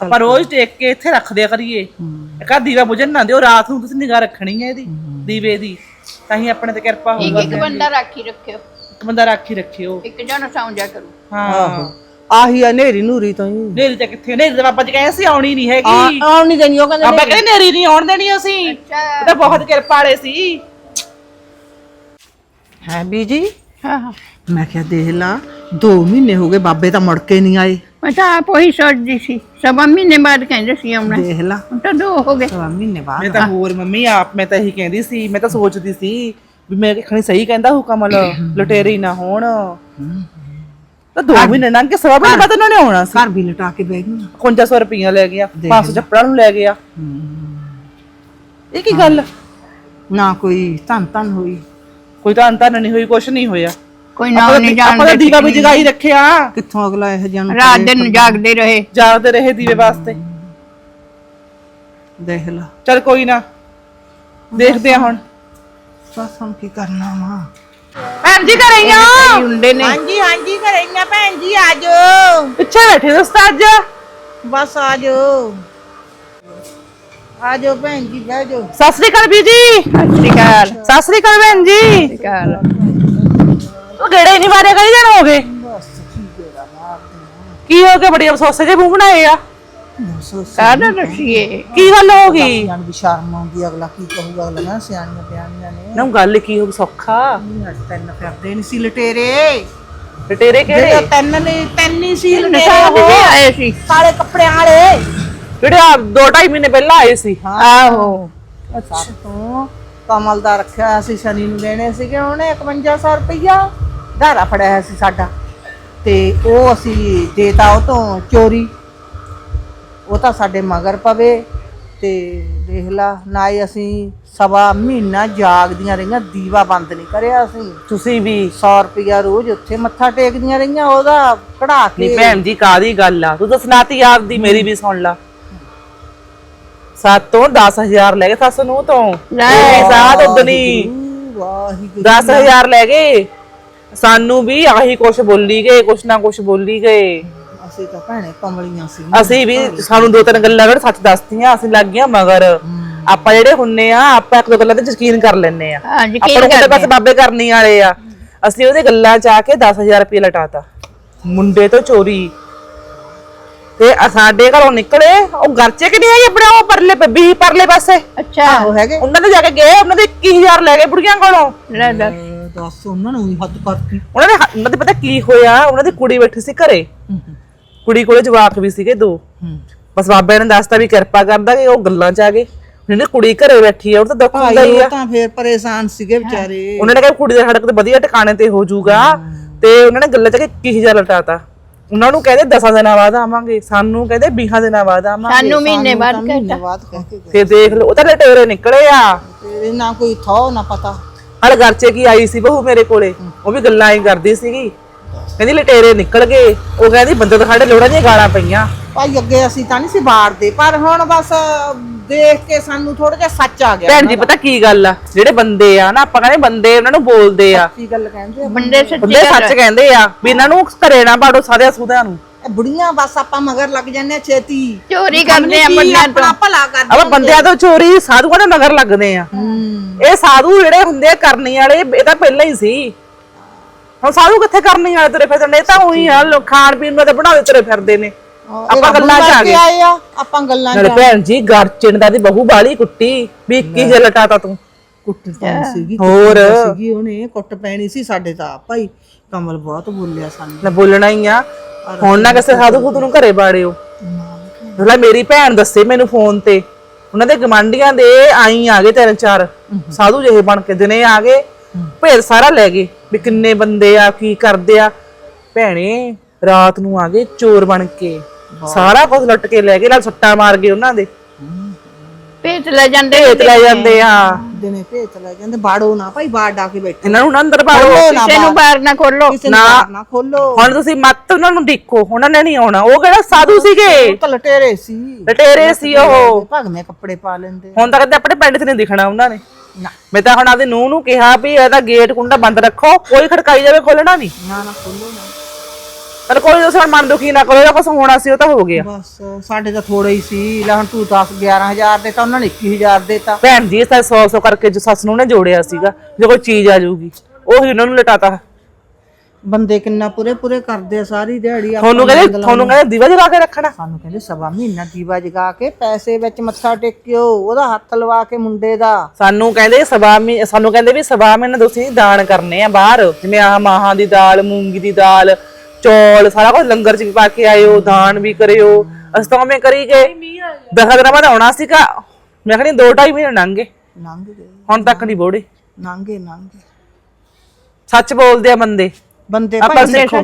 ਆਪਾਂ ਰੋਜ਼ ਟੇਕ ਕੇ ਇੱਥੇ ਰੱਖ ਦਿਆ ਕਰੀਏ। ਇੱਕ ਆਹ ਦੀਵਾ ਬੁਝਣ ਨਾ ਦਿਓ ਰਾਤ ਨੂੰ ਤੁਸੀਂ ਨਿਗਾਹ ਰੱਖਣੀ ਹੈ ਇਹਦੀ ਦੀਵੇ ਦੀ। ਤਾਂ ਹੀ ਆਪਣੇ ਤੇ ਕਿਰਪਾ ਇੱਕ ਹੋਊਗਾ। ਇੱਕ ਬੰਦਾ ਰਾਖੀ ਰੱਖਿਓ। ਇੱਕ ਬੰਦਾ ਰਾਖੀ ਰੱਖਿਓ। ਇੱਕ ਜਣਾ ਸੌਂ ਜਾ ਕਰੂ। ਹਾਂ। ਆਹੀ। ਆ ਨੇਰੀ ਨੂਰੀ ਤੋਂ ਹੀ। ਨੇਰੀ ਤਾਂ ਕਿੱਥੇ ਨੇਰੀ ਤਾਂ ਬਾਬਾ ਜੀ ਕਹਿੰਦੇ ਸੀ ਆਉਣੀ ਨਹੀਂ ਹੈਗੀ। ਆ- ਆਉਣ ਨਹੀਂ ਦੇਣੀ ਉਹ ਕਹਿੰਦੇ ਬਾਬਾ ਕਹਿੰਦੇ ਨੇਰੀ ਨਹੀਂ ਆਉਣ ਦੇਣੀ ਅਸੀਂ। ਅੱਛਾ। ਉਹ ਤਾਂ ਬਹੁਤ ਕਿਰਪਾ ਵਾਲੇ ਸੀ। ਹੈ ਬੀਜੀ? ਹਾਂ ਹਾਂ। ਮੈਂ ਕਿਹਾ ਦੇਖ ਲਾ 2 ਮਹੀਨੇ ਹੋ ਗਏ ਬਾਬੇ ਤਾਂ ਮੁੜ ਕੇ ਨਹੀਂ ਆਏ। ਮੈਂ ਤਾਂ ਆਪ ਉਹੀ ਸੋਚਦੀ ਸੀ ਸਵਾ ਮਹੀਨੇ ਬਾਅਦ ਕਹਿੰਦੇ ਸੀ ਆਉਣਾ। ਦੇਖ ਲਾ। ਹੁਣ ਤਾਂ ਦੋ ਹੋ ਗਏ। ਸਵਾ ਮਹੀਨੇ ਮੈਂ ਬਾਅਦ ਤਾਂ ਹੋਰ ਮੰਮੀ ਆਪ ਮੈਂ ਤਾਂ ਇਹੀ ਕਹਿੰਦੀ ਸੀ ਮੈਂ ਤਾਂ ਸੋਚਦੀ ਸੀ ਵੀ ਮੈਂ ਖਣੀ ਸਹੀ ਕਹਿੰਦਾ ਹੂ ਕਮਲ ਲੁਟੇਰੀ ਨਾ ਹੋਣ। ਤਾਂ ਦੋ ਮਹੀਨੇ ਲੰਘ ਕੇ ਸਵਾ ਮਹੀਨੇ ਬਾਅਦ ਉਹਨਾਂ ਨੇ ਆਉਣਾ ਸੀ। ਘਰ ਵੀ ਲਟਾ ਕੇ ਬਹਿ ਗਈ 5500 ਰੁਪਈਆ ਲੈ ਗਿਆ 500 ਚੱਪੜਾਂ ਨੂੰ ਲੈ ਗਿਆ। ਇਹ ਕੀ ਗੱਲ? ਨਾ ਕੋਈ ਧੰਨ ਧੰਨ ਹੋਈ। ਕੋਈ ਤਾਂ ਅੰਤਰ ਨਹੀਂ ਹੋਈ ਕੁਛ ਨਹੀਂ ਹੋਇਆ। ਕੋਈ ਆਪਾਂ ਨਾਮ ਤਾਂ- ਨਹੀਂ ਆਪਾਂ ਜਾਣਦੇ ਦੀਵਾ ਵੀ ਜਗਾਈ ਰੱਖਿਆ। ਕਿੱਥੋਂ ਅਗਲਾ ਇਹ ਜਨ ਰਾਤ ਦਿਨ ਜਾਗਦੇ ਰਹੇ। ਜਾਗਦੇ ਰਹੇ ਦੀਵੇ ਵਾਸਤੇ। ਦੇਖ ਲਾ। ਚਲ ਕੋਈ ਨਾ ਦੇਖਦੇ ਆ ਹੁਣ। ਬਸ ਹੁਣ ਕੀ ਕਰਨਾ ਵਾ? ਭੈਣ ਜੀ ਘਰੇ ਆ। ਹੁੰਦੇ ਨੇ। ਹਾਂਜੀ ਹਾਂਜੀ ਘਰੇਈਆਂ ਭੈਣ ਜੀ ਆ ਜਾਓ। ਪਿੱਛੇ ਬੈਠੇ ਦੋਸਤ ਅੱਜ ਬਸ ਆ ਜਾਓ। ਆ ਜਾਓ ਭੈਣ ਜੀ ਬਹਿ ਜਾਓ। ਸਤਿ ਸ੍ਰੀ ਅਕਾਲ ਬੀਜੀ ਸਤਿ ਸ਼੍ਰੀ ਅਕਾਲ। ਸਤਿ ਸ੍ਰੀ ਅਕਾਲ ਭੈਣ ਜੀ। ਸਤਿ ਸ਼੍ਰੀ ਅਕਾਲ। ਉਹ ਗੇੜੇ ਨਹੀਂ ਮਾਰੇ ਕਈ ਦਿਨ ਹੋ ਗਏ ਕੀ ਹੋ ਗਿਆ? ਬੜੀ ਅਫਸੋਸੇ ਜੇ ਮੂੰਹ ਬਣਾਏ ਆ। ਕਾਹਦਾ ਦੱਸੀਏ ਕੀ ਗੱਲ ਹੋ ਗਈ? ਜਾਨ ਵੀ ਸ਼ਰਮ ਆਉਂਦੀ ਅਗਲਾ ਕੀ ਕਹੂਗਾ? ਅਗਲਾ ਕਹਿੰਦਾ ਸਿਆਣੀਆਂ ਬਿਆਨੀਆਂ ਨੇ। ਨਾ ਗੱਲ ਕੀ ਹੋ ਸੌਖਾ। ਅੱਜ ਤਿੰਨ ਫਿਰਦੇ ਨਹੀਂ ਸੀ ਲਟੇਰੇ। ਤੇਰੇ ਕਿਹੜੇ? ਜਿਹੜੇ ਤਿੰਨ ਨੇ ਤਿੰਨ ਹੀ ਸੀ ਲਟੇਰੇ ਨਿਸ਼ਾਨ ਵੀ ਉਹ ਆਏ ਸੀ। ਕਾਲੇ ਕੱਪੜਿਆਂ ਵਾਲੇ। ਜਿਹੜੇ ਆ ਦੋ ਢਾਈ ਮਹੀਨੇ ਪਹਿਲਾਂ ਆਏ ਸੀ। ਆਹੋ। ਅੱਛਾ। ਤੋਂ ਕਮਲ ਦਾ ਰੱਖਿਆ ਹੋਇਆ ਸੀ ਸ਼ਨੀ ਨੂੰ ਦੇਣੇ ਸੀਗੇ ਉਹਨੇ 5100 ਰੁਪਇਆ ਧਾਰਾ ਫੜਿਆ ਸੀ ਸਾਡਾ। ਤੇ ਉਹ ਅਸੀਂ ਦੇਤਾ ਉਹ ਤੋਂ ਚੋਰੀ। ਉਹ ਤਾਂ ਸਾਡੇ ਮਗਰ ਪਵੇ ਤੇ ਦੇਖ ਲਾ ਨਾ ਹੀ ਅਸੀਂ ਸਵਾ ਮਹੀਨਾ ਜਾਗਦੀਆਂ ਰਹੀਆਂ ਦੀਵਾ ਬੰਦ ਨਹੀਂ ਕਰਿਆ ਅਸੀਂ। ਤੁਸੀਂ ਵੀ 100 ਰੁਪਇਆ ਰੋਜ਼ ਉੱਥੇ ਮੱਥਾ ਟੇਕਦੀਆਂ ਰਹੀਆਂ ਉਹਦਾ ਕਢਾ ਨਹੀਂ ਕੇ ਭੈਣ ਜੀ ਕਾਦੀ ਗੱਲ ਆ? ਤੂੰ ਤਾਂ ਸੁਣਾਤੀ ਆਪਦੀ ਮੇਰੀ ਵੀ ਸੁਣ ਲਾ। ਸੱਤ ਤੋਂ 10000 ਲੈ ਗਏ ਸੱਸ ਨੂੰ ਤੋਂ। ਨਹੀਂ ਸਾਥ ਉਦਣੀ। ਵਾਹਿਗੁਰੂ 10000 ਲੈ ਗਏ। ਸਾਨੂੰ ਵੀ ਆਹੀ ਕੁਛ ਬੋਲੀ ਗਏ ਕੁਛ ਨਾ ਕੁਛ ਬੋਲੀ ਗਏ। ਅਸੀਂ ਤਾਂ ਭੈਣੇ ਕਮਲੀਆਂ ਸੀ ਅਸੀਂ ਵੀ ਸਾਨੂੰ ਦੋ ਤਿੰਨ ਗੱਲਾਂ ਕਰ ਸੱਚ ਦੱਸਤੀਆਂ ਅਸੀਂ ਲੱਗ ਗਈਆਂ ਮਗਰ ਆਪਾਂ ਜਿਹੜੇ ਹੁੰਨੇ ਆ ਆਪਾਂ ਇੱਕ ਦੋ ਗੱਲਾਂ ਤੇ ਯਕੀਨ ਕਰ ਲੈਨੇ ਆ। ਹਾਂ ਯਕੀਨ ਆਪਾਂ ਨੂੰ ਕਿਤੇ ਬਸ ਬਾਬੇ ਕਰਨੀ ਵਾਲੇ ਆ। ਅਸੀਂ ਉਹਦੇ ਗੱਲਾਂ ਚ ਆ ਕੇ 10000 ਰੁਪਏ ਲਟਾਤਾ। ਮੁੰਡੇ ਤੋਂ ਚੋਰੀ। ਤੇ ਆ ਸਾਡੇ ਘਰੋਂ ਨਿਕਲੇ ਉਹ ਗਰਚੇ ਕਿ ਨਹੀਂ ਹੈਗੇ ਆਪਣੇ ਉਹ ਪਰਲੇ ਬੀਹੀ ਪਰਲੇ ਪਾਸੇ? ਅੱਛਾ। ਉਹ ਹੈਗੇ। ਉਹਨਾਂ ਦੇ ਜਾ ਕੇ ਗਏ ਉਹਨਾਂ ਦੇ 21000 ਲੈ ਗਏ ਬੁੜੀਆਂ ਕੋਲੋਂ। ਲੈ ਦੱਸ ਅਹ ਦੱਸ ਉਹਨਾਂ ਨੂੰ ਵੀ ਹੱਦ ਕਰਤੀ। ਉਹਨਾਂ ਦੇ ਹ- ਉਹਨਾਂ ਦੇ ਪਤਾ ਕੀ ਹੋਇਆ? ਉਹਨਾਂ ਦੀ ਕੁੜੀ ਬੈਠੀ ਸੀ ਘਰੇ। ਕੁੜੀ ਕੋਲੇ ਜਵਾਕ ਵੀ ਸੀਗੇ ਦੋ। ਬਸ ਬਾਬੇ ਨੇ ਦੱਸਤਾ ਵੀ ਕਿਰਪਾ ਕਰਦਾ ਕਿ ਉਹ ਗੱਲਾਂ ਚ ਆ ਗਏ। ਉਹਨੇ ਕੁੜੀ ਘਰੇ ਬੈਠੀ ਆ ਉਹ ਤਾਂ ਦੁੱਖ ਹੁੰਦਾ ਹੀ ਆ। ਉਹ ਤਾਂ ਫੇਰ ਪਰੇਸ਼ਾਨ ਸੀਗੇ ਵਿਚਾਰੇ। ਉਹਨਾਂ ਨੇ ਕਿਹਾ ਕੁੜੀ ਦਾ ਸੜਕ ਤੇ ਵਧੀਆ ਟਿਕਾਣੇ ਤੇ ਹੋ ਜਾਊਗਾ। ਤੇ ਉਹਨਾਂ ਨੇ ਗੱਲਾਂ ਚ ਕਿ 20000 ਲਟਾਤਾ। ਉਹਨਾਂ ਨੂੰ ਕਹਿੰਦੇ 10 ਦਿਨਾਂ ਬਾਅਦ ਆਵਾਂਗੇ। ਸਾਨੂੰ ਕਹਿੰਦੇ 20 ਦਿਨਾਂ ਬਾਅਦ ਆਵਾਂਗੇ। ਸਾਨੂੰ ਮਹੀਨੇ ਬਾਅਦ ਕਹਿੰਦਾ ਤੇ ਦੇਖ ਲਓ ਉਹ ਤਾਂ ਲਟੇਰੇ ਨਿਕਲੇ ਆ। ਤੇਰੇ ਨਾ ਕੋਈ ਥੋ ਨਾ ਪਤਾ। ਹਲ ਗਰਚੇ ਕੀ ਆਈ ਸੀ ਬਹੂ ਮੇਰੇ ਕੋਲੇ? ਉਹ ਵੀ ਗੱਲਾਂ ਹੀ ਕਰਦੀ ਸੀਗੀ। ਕਹਿੰਦੀ ਲਟੇਰੇ ਨਿਕਲ ਗਏ। ਉਹ ਕਹਿੰਦੀ ਬੰਦੇ ਤਾਂ ਸਾਡੇ ਲੋੜਾਂ ਦੀਆਂ ਗਾਲਾਂ ਪਈਆਂ। ਭਾਈ ਅੱਗੇ ਅਸੀਂ ਤਾਂ ਨਹੀਂ ਸੀ ਬਾੜਦੇ ਪਰ ਹੁਣ ਬਸ ਦੇਖ ਕੇ ਸਾਨੂੰ ਥੋੜਾ ਜਿਹਾ ਸੱਚ ਆ ਗਿਆ ਭੈਣ ਜੀ ਪਤਾ ਕੀ ਗੱਲ ਆ? ਜਿਹੜੇ ਬੰਦੇ ਆ ਨਾ ਆਪਾਂ ਕਹਿੰਦੇ ਬੰਦੇ ਉਹਨਾਂ ਨੂੰ ਬੋਲਦੇ ਆ। ਕੀ ਗੱਲ ਕਹਿੰਦੇ ਆ ਬੰਦੇ ਸੱਚੇ ਬੰਦੇ ਸੱਚ ਕਹਿੰਦੇ ਆ ਵੀ ਇਹਨਾਂ ਨੂੰ ਘਰੇ ਨਾ ਬਾੜੋ ਸਾਰਿਆਂ ਸੂਦਿਆਂ ਨੂੰ। ਇਹ ਬੁੜੀਆਂ ਬਸ ਆਪਾਂ ਮਗਰ ਲੱਗ ਜਾਂਦੇ ਆ ਛੇਤੀ। ਚੋਰੀ ਕਰਦੇ ਆ ਬੰਦਿਆਂ ਆਪਣਾ ਤੋਂ। ਭਲਾ ਕਰਦੇ ਆਪਾਂ ਬੰਦਿਆਂ ਤੋਂ ਚੋਰੀ ਸਾਧੂਆਂ ਦੇ ਮਗਰ ਲੱਗਦੇ ਆ। ਇਹ ਸਾਧੂ ਜਿਹੜੇ ਹੁੰਦੇ ਆ ਕਰਨੀ ਵਾਲੇ ਇਹ ਤਾਂ ਪਹਿਲਾਂ ਹੀ ਸੀ। ਹੁਣ ਸਾਧੂ ਕਿੱਥੇ ਕਰਨੀ ਵਾਲੇ ਤੁਰੇ ਫਿਰਦੇ ਨੇ ਇਹ ਤਾਂ ਉਹੀ ਆ ਲੋ- ਖਾਣ ਪੀਣ ਨੂੰ ਤਾਂ ਬਣਾਉਂਦੇ ਤੁਰੇ ਫਿਰਦੇ ਨੇ। ਆਪਾਂ ਗੱਲਾਂ ਚ ਆ ਗਏ। ਆਏ ਆ ਆਪਾਂ ਗੱਲਾਂ ਨਾਲੇ ਭੈਣ ਜੀ ਗਰਚਣ ਦਾ ਦੀ ਬਹੂ ਬਾਲੀ ਕੁੱਟੀ ਵੀ 21 ਲਟਾਤਾ ਤੂੰ। ਕੁੱਟ ਪੈਣੀ ਸੀਗੀ ਹੋਰ? ਸੀਗੀ ਉਹਨੇ ਕੁੱਟ ਪੈਣੀ ਸੀ ਸਾਡੇ ਤਾਂ ਭਾਈ। ਕਮਲ ਬਹੁਤ ਬੋਲਿਆ ਸਾਨੂੰ। ਨਾ ਬੋਲਣਾ ਹੀ ਆ। ਹੁਣ ਨਾ ਕਿਸੇ ਸਾਧੂ ਖੁਦ ਨੂੰ ਘਰੇ ਬਾੜਿਓ। ਲੈ ਮੇਰੀ ਭੈਣ ਦੱਸੇ ਮੈਨੂੰ ਫੋਨ ਤੇ। ਉਹਨਾਂ ਦੇ ਗਮਾਂਡੀਆਂ ਦੇ ਆਈ ਆ ਗਏ ਤਿੰਨ ਚਾਰ। ਸਾਧੂ ਜਿਹੇ ਬਣ ਕੇ ਦਿਨੇ ਆ ਗਏ। ਭੇਦ ਸਾਰਾ ਲੈ ਗਏ ਵੀ ਕਿੰਨੇ ਬੰਦੇ ਆ ਕੀ ਕਰਦੇ ਆ। ਭੈਣੇ ਰਾਤ ਨੂੰ ਆ ਗਏ ਚੋਰ ਬਣ ਕੇ। ਸਾਰਾ ਕੁਝ ਲੁੱਟ ਕੇ ਲੈ ਗਏ ਨਾਲ ਸੱਟਾਂ ਮਾਰ ਗਏ ਉਹਨਾਂ ਦੇ। ਭੇਤ ਲੈ ਜਾਂਦੇ ਭੇਤ ਲੈ ਜਾਂਦੇ ਆ। ਦਿਨੇ ਭੇਤ ਲੈ ਜਾਂਦੇ ਬਾੜੋ ਨਾ ਭਾਈ ਬਾੜ ਡਾ ਕੇ ਬੈਠੇ। ਇਹਨਾਂ ਨੂੰ ਨਾ ਅੰਦਰ ਬਾੜੋ। ਕਿਸੇ ਨੂੰ ਬਾਹਰ ਨਾ ਖੋਲੋ। ਨੂੰ ਬਾਹਰ ਨਾ ਖੋਲੋ। ਹੁਣ ਤੁਸੀਂ ਮੱਤ ਉਹਨਾਂ ਨੂੰ ਦੇਖੋ ਉਹਨਾਂ ਨੇ ਨਹੀਂ ਆਉਣਾ। ਉਹ ਕਿਹੜਾ ਸਾਧੂ ਸੀਗੇ? ਉਹ ਤਾਂ ਲਟੇਰੇ ਸੀ। ਲਟੇਰੇ ਸੀ ਉਹ। ਭਗਵੇਂ ਕੱਪੜੇ ਪਾ ਲੈਂਦੇ। ਹੁਣ ਤੱਕ ਤੇ ਆਪਣੇ ਪਿੰਡ 'ਚ ਨਹੀਂ ਦਿਖਣਾ ਉਹਨਾਂ ਨੇ। ਨਾ। ਮੈਂ ਤਾਂ ਹੁਣ ਆਪਦੇ ਨੂੰਹ ਨੂੰ ਕਿਹਾ ਵੀ ਇਹਦਾ ਗੇਟ ਕੁੰਡਾ ਬੰਦ ਰੱਖੋ ਕੋਈ ਖੜਕਾਈ ਜਾਵੇ ਖੋਲਣਾ ਨਹੀਂ ਨਾ ਨਾ ਖੋਲੋ ਨਾ। ਪਰ ਕੋਈ ਉਸ ਮਨ ਦੁਖੀ ਨਾ ਕਰੋ ਇਹਦਾ ਕੁਝ ਹੋਣਾ ਸੀ ਉਹ ਤਾਂ ਹੋ ਗਿਆ। ਬਸ ਸਾਡੇ ਤਾਂ ਥੋੜਾ ਹੀ ਸੀ। ਲੈ ਹੁਣ ਤੂੰ 10 11000 ਦੇ ਤਾਂ ਉਹਨਾਂ ਨੇ 21000 ਦੇਤਾ ਭੈਣ ਜੀ ਇਸ ਤਾਂ 100 100 ਕਰਕੇ ਜੋ ਸੱਸ ਨੂੰ ਨੇ ਜੋੜਿਆ ਸੀਗਾ ਜੇ ਕੋਈ ਚੀਜ਼ ਆ ਜਾਊਗੀ ਉਹੀ ਉਹਨਾਂ ਨੂੰ ਲਟਾਤਾ। ਬੰਦੇ ਕਿੰਨਾ ਪੂਰੇ ਪੂਰੇ ਕਰਦੇ ਆ ਸਾਰੀ ਦਿਹਾੜੀ ਆਪਾਂ ਤੁਹਾਨੂੰ ਕਹਿੰਦੇ ਤੁਹਾਨੂੰ ਕਹਿੰਦੇ ਦੀਵਾ ਜਗਾ ਕੇ ਰੱਖਣਾ। ਸਾਨੂੰ ਕਹਿੰਦੇ ਸਵਾ ਮਹੀਨਾ ਦੀਵਾ ਜਗਾ ਕੇ ਪੈਸੇ ਵਿੱਚ ਮੱਥਾ ਟੇਕਿਓ ਉਹਦਾ ਹੱਥ ਲਵਾ ਕੇ ਮੁੰਡੇ ਦਾ। ਸਾਨੂੰ ਕਹਿੰਦੇ ਸਵਾ ਮਹੀ ਸਾਨੂੰ ਕਹਿੰਦੇ ਵੀ ਸਵਾ ਮਹੀਨੇ ਤੁਸੀਂ ਦਾਨ ਕਰਨੇ ਆ ਬਾਹਰ। ਜਿਵੇਂ ਆਹ ਮਾਹਾਂ ਦੀ ਦਾਲ ਮੂੰਗੀ ਦੀ ਦਾਲ ਚੌਲ ਸਾਰਾ ਕੁਝ ਲੰਗਰ ਚ ਵੀ ਪਾ ਕੇ ਆਇਓ ਦਾਨ ਵੀ ਕਰਿਓ। ਅਸੀਂ ਤਾਂ ਮੈਂ ਕਰੀ ਗਏ। ਦਸਾਂ ਦਿਨਾਂ ਬਾਅਦ ਆਉਣਾ ਸੀਗਾ। ਮੈਂ ਕਹਿੰਦੀ ਦੋ ਢਾਈ ਮਹੀਨੇ ਲੰਘ ਗਏ। ਲੰਘ ਗਏ। ਹੁਣ ਤੱਕ ਨਹੀਂ ਬੋੜੇ। ਲੰਘੇ ਲੰਘੇ ਸੱਚ ਬੋਲਦੇ ਆ ਬੰਦੇ। ਬੰਦੇ ਆਪਾਂ ਸਿੱਖੋ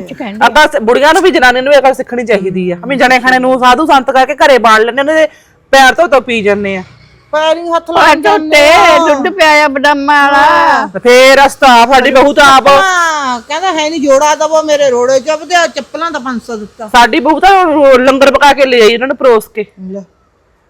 ਆਪਾਂ ਬੁੜੀਆਂ ਨੂੰ ਵੀ ਜਨਾਨੀ ਨੂੰ ਵੀ ਅਕਲ ਸਿੱਖਣੀ ਚਾਹੀਦੀ ਆ। ਅਸੀਂ ਜਣੇ ਖਾਣੇ ਨੂੰ ਸਾਧੂ ਸੰਤ ਕਰਕੇ ਘਰੇ ਬਾੜ ਲੈਂਦੇ ਉਹਨਾਂ ਦੇ ਪੈਰ ਤੋਂ ਤੋਂ ਪੀ ਜਾਂਦੇ ਆ। ਪੈਰੀ ਹੱਥ ਲਾ ਉੱਤੇ ਦੁੱਧ ਪਿਆਇਆ ਬਦਾਮਾਂ ਵਾਲਾ। ਤੇ ਫੇਰ ਅਸਤਾ ਸਾਡੀ ਬਹੂ ਤਾਂ ਆਪ ਹਾਂ ਕਹਿੰਦਾ ਹੈ ਨਹੀਂ ਜੋੜਾ ਦਵੋ ਮੇਰੇ ਰੋੜੇ ਜਬਦੇ ਆ ਚੱਪਲਾਂ ਦਾ 500 ਦਿੱਤਾ। ਸਾਡੀ ਬਹੂ ਤਾਂ ਲੰਗਰ ਪਕਾ ਕੇ ਲੈ ਆਈ ਉਹਨਾਂ ਨੂੰ ਪਰੋਸ ਕੇ।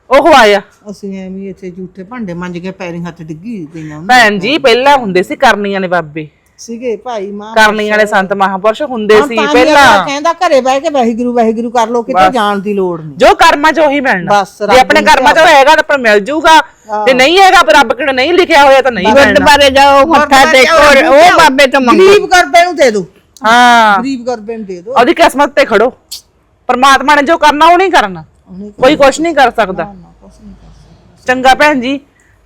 ਉਹ ਖਵਾਇਆ। ਅਸੀਂ ਐਵੇਂ ਹੀ ਇੱਥੇ ਝੂਠੇ ਭਾਂਡੇ ਮੰਜ ਕੇ ਪੈਰੀ ਹੱਥ ਡਿੱਗੀ ਗਈਆਂ ਉਹਨਾਂ ਭੈਣ ਜੀ ਪਹਿਲਾਂ ਹੁੰਦੇ ਸੀ ਕਰਨੀਆਂ ਨੇ ਬਾਬੇ। ਸੀਗੇ ਭਾਈ ਮਾਂ ਕਰਨੀਆਂ ਵਾਲੇ ਸੰਤ ਮਹਾਪੁਰਸ਼ ਹੁੰਦੇ ਸੀ ਤਾਂ ਪਹਿਲਾਂ। ਕਹਿੰਦਾ ਘਰੇ ਬਹਿ ਕੇ ਵਾਹਿਗੁਰੂ ਵਾਹਿਗੁਰੂ ਕਰ ਲੋ ਕਿਤੇ ਜਾਣ ਦੀ ਲੋੜ ਨਹੀਂ। ਜੋ ਕਰਮਾਂ ਚ ਉਹੀ ਮਿਲਣਾ। ਬਸ ਜੇ ਆਪਣੇ ਕਰਮਾਂ ਚ ਹੋਏਗਾ ਤਾਂ ਆਪਾਂ ਮਿਲ ਜਾਊਗਾ ਤੇ ਨਹੀਂ ਹੈਗਾ ਪਰ ਰੱਬ ਕਿਹਨੇ ਨਹੀਂ ਲਿਖਿਆ ਹੋਇਆ ਤਾਂ ਨਹੀਂ ਮਿਲਣਾ। ਗੁਰਦੁਆਰੇ ਜਾਓ ਮੱਥਾ ਟੇਕੋ ਉਹ ਬਾਬੇ ਤੋਂ ਮੰਗੋ। ਗਰੀਬ ਕਰਬੇ ਨੂੰ ਦੇ ਦੋ। ਹਾਂ। ਗਰੀਬ ਕਰਬੇ ਨੂੰ ਦੇ ਦੋ। ਉਹਦੀ ਕਿਸਮਤ ਤੇ ਖੜੋ। ਪਰਮਾਤਮਾ ਨੇ ਜੋ ਕਰਨਾ ਉਹ ਨਹੀਂ ਕਰਨਾ। ਕੋਈ ਕੁਝ ਨਹੀਂ ਕਰ ਸਕਦਾ। ਚੰਗਾ ਭੈਣ ਜੀ।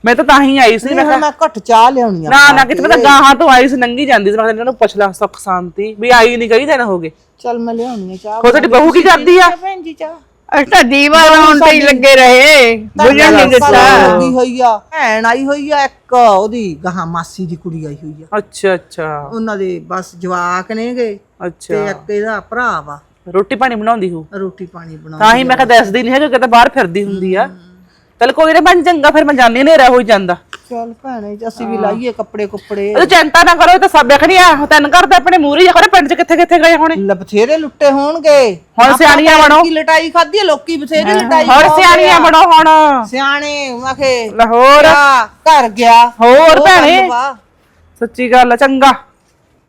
ਮੈਂ ਤਾਂ ਤਾਂ ਹੀ ਆਈ ਸੀ ਮੈਂ ਹੁਣ ਮੈਂ ਘਟ ਚਾਹ ਲਿਆਉਣੀ ਆ। ਨਾ ਨਾ ਕਿਤੇ ਪਤਾ ਗਾਹਾਂ ਤੋਂ ਆਈ ਸੀ ਨੰਗੀ ਜਾਂਦੀ ਸੀ ਮੈਂ ਕਿਹਾ ਇਹਨਾਂ ਨੂੰ ਪੁੱਛ ਲਾ ਸੁੱਖ ਸ਼ਾਂਤੀ ਵੀ ਆਈ ਨਹੀਂ ਕਈ ਦਿਨ ਹੋ ਗਏ। ਚੱਲ ਮੈਂ ਲਿਆਉਣੀ ਆ ਚਾਹ। ਉਹ ਤੁਹਾਡੀ ਬਹੂ ਕੀ ਕਰਦੀ ਆ? ਭੈਣ ਜੀ ਚਾਹ। ਅਸੀਂ ਤਾਂ ਦੀਵਾ ਲਾਉਣ ਤੇ ਹੀ ਲੱਗੇ ਰਹੇ। ਬੁਝਣ ਨਹੀਂ ਦਿੱਤਾ। ਲੱਗੀ ਹੋਈ ਆ ਭੈਣ ਆਈ ਹੋਈ ਆ ਇੱਕ ਉਹਦੀ ਗਾਹਾਂ ਮਾਸੀ ਦੀ ਕੁੜੀ ਆਈ ਹੋਈ ਆ। ਅੱਛਾ ਅੱਛਾ। ਉਹਨਾਂ ਦੇ ਬਸ ਜਵਾਕ ਨੇਗੇ ਤੇ ਅੱਛਾ ਇੱਕ ਇਹਦਾ ਭਰਾ ਵਾ। ਰੋਟੀ ਪਾਣੀ ਬਣਾਉਂਦੀ ਹੋ? ਰੋਟੀ ਪਾਣੀ ਬਣਾ ਤਾਂ ਹੀ ਮੈਂ ਕਿਹਾ ਦੱਸਦੀ ਨਹੀਂ ਹੈ ਕਿ ਕਿਤੇ ਬਾਹਰ ਫਿਰਦੀ ਹੁੰਦੀ ਆ। ਚਲ ਕੋਈ ਨਾ ਬਣ ਚੰਗਾ ਫਿਰ ਮੈਂ ਜਾਣੀ ਹਨੇਰਾ ਹੋ ਜਾਂਦਾ। ਚੱਲ ਭੈਣੇ ਜੀ, ਅਸੀਂ ਵੀ ਲਾਈਏ ਕੱਪੜੇ ਕੁੱਪੜੇ। ਉਹ ਚਿੰਤਾ ਨਾ ਕਰੋ ਇਹ ਤਾਂ ਸਭ ਵੇਖਣੀ ਆ। ਤੈਨ ਕਰਦੇ ਆਪਣੇ ਮੂਹਰੇ ਜਾ ਕਰੋ ਪਿੰਡ ਚ ਕਿੱਥੇ ਕਿੱਥੇ ਗਏ ਹੋਣੇ? ਲੈ ਬਥੇਰੇ ਲੁੱਟੇ ਹੋਣਗੇ। ਹੁਣ ਸਿਆਣੀਆਂ ਬਣੋ। ਕੀ ਲਟਾਈ ਖਾਧੀ ਆ, ਲੋਕੀ ਬਥੇਰੀ ਲਟਾਈ ਹੋਰ ਖਾਂਦੇ ਸਿਆਣੀਆਂ ਆ। ਬਣੋ ਹੁਣ। ਸਿਆਣੇ ਆਖੇ ਲਾਹੌਰ। ਘਰ ਗਿਆ? ਹੋਰ ਭੈਣੇ। ਸੱਚੀ ਗੱਲ ਆ ਚੰਗਾ।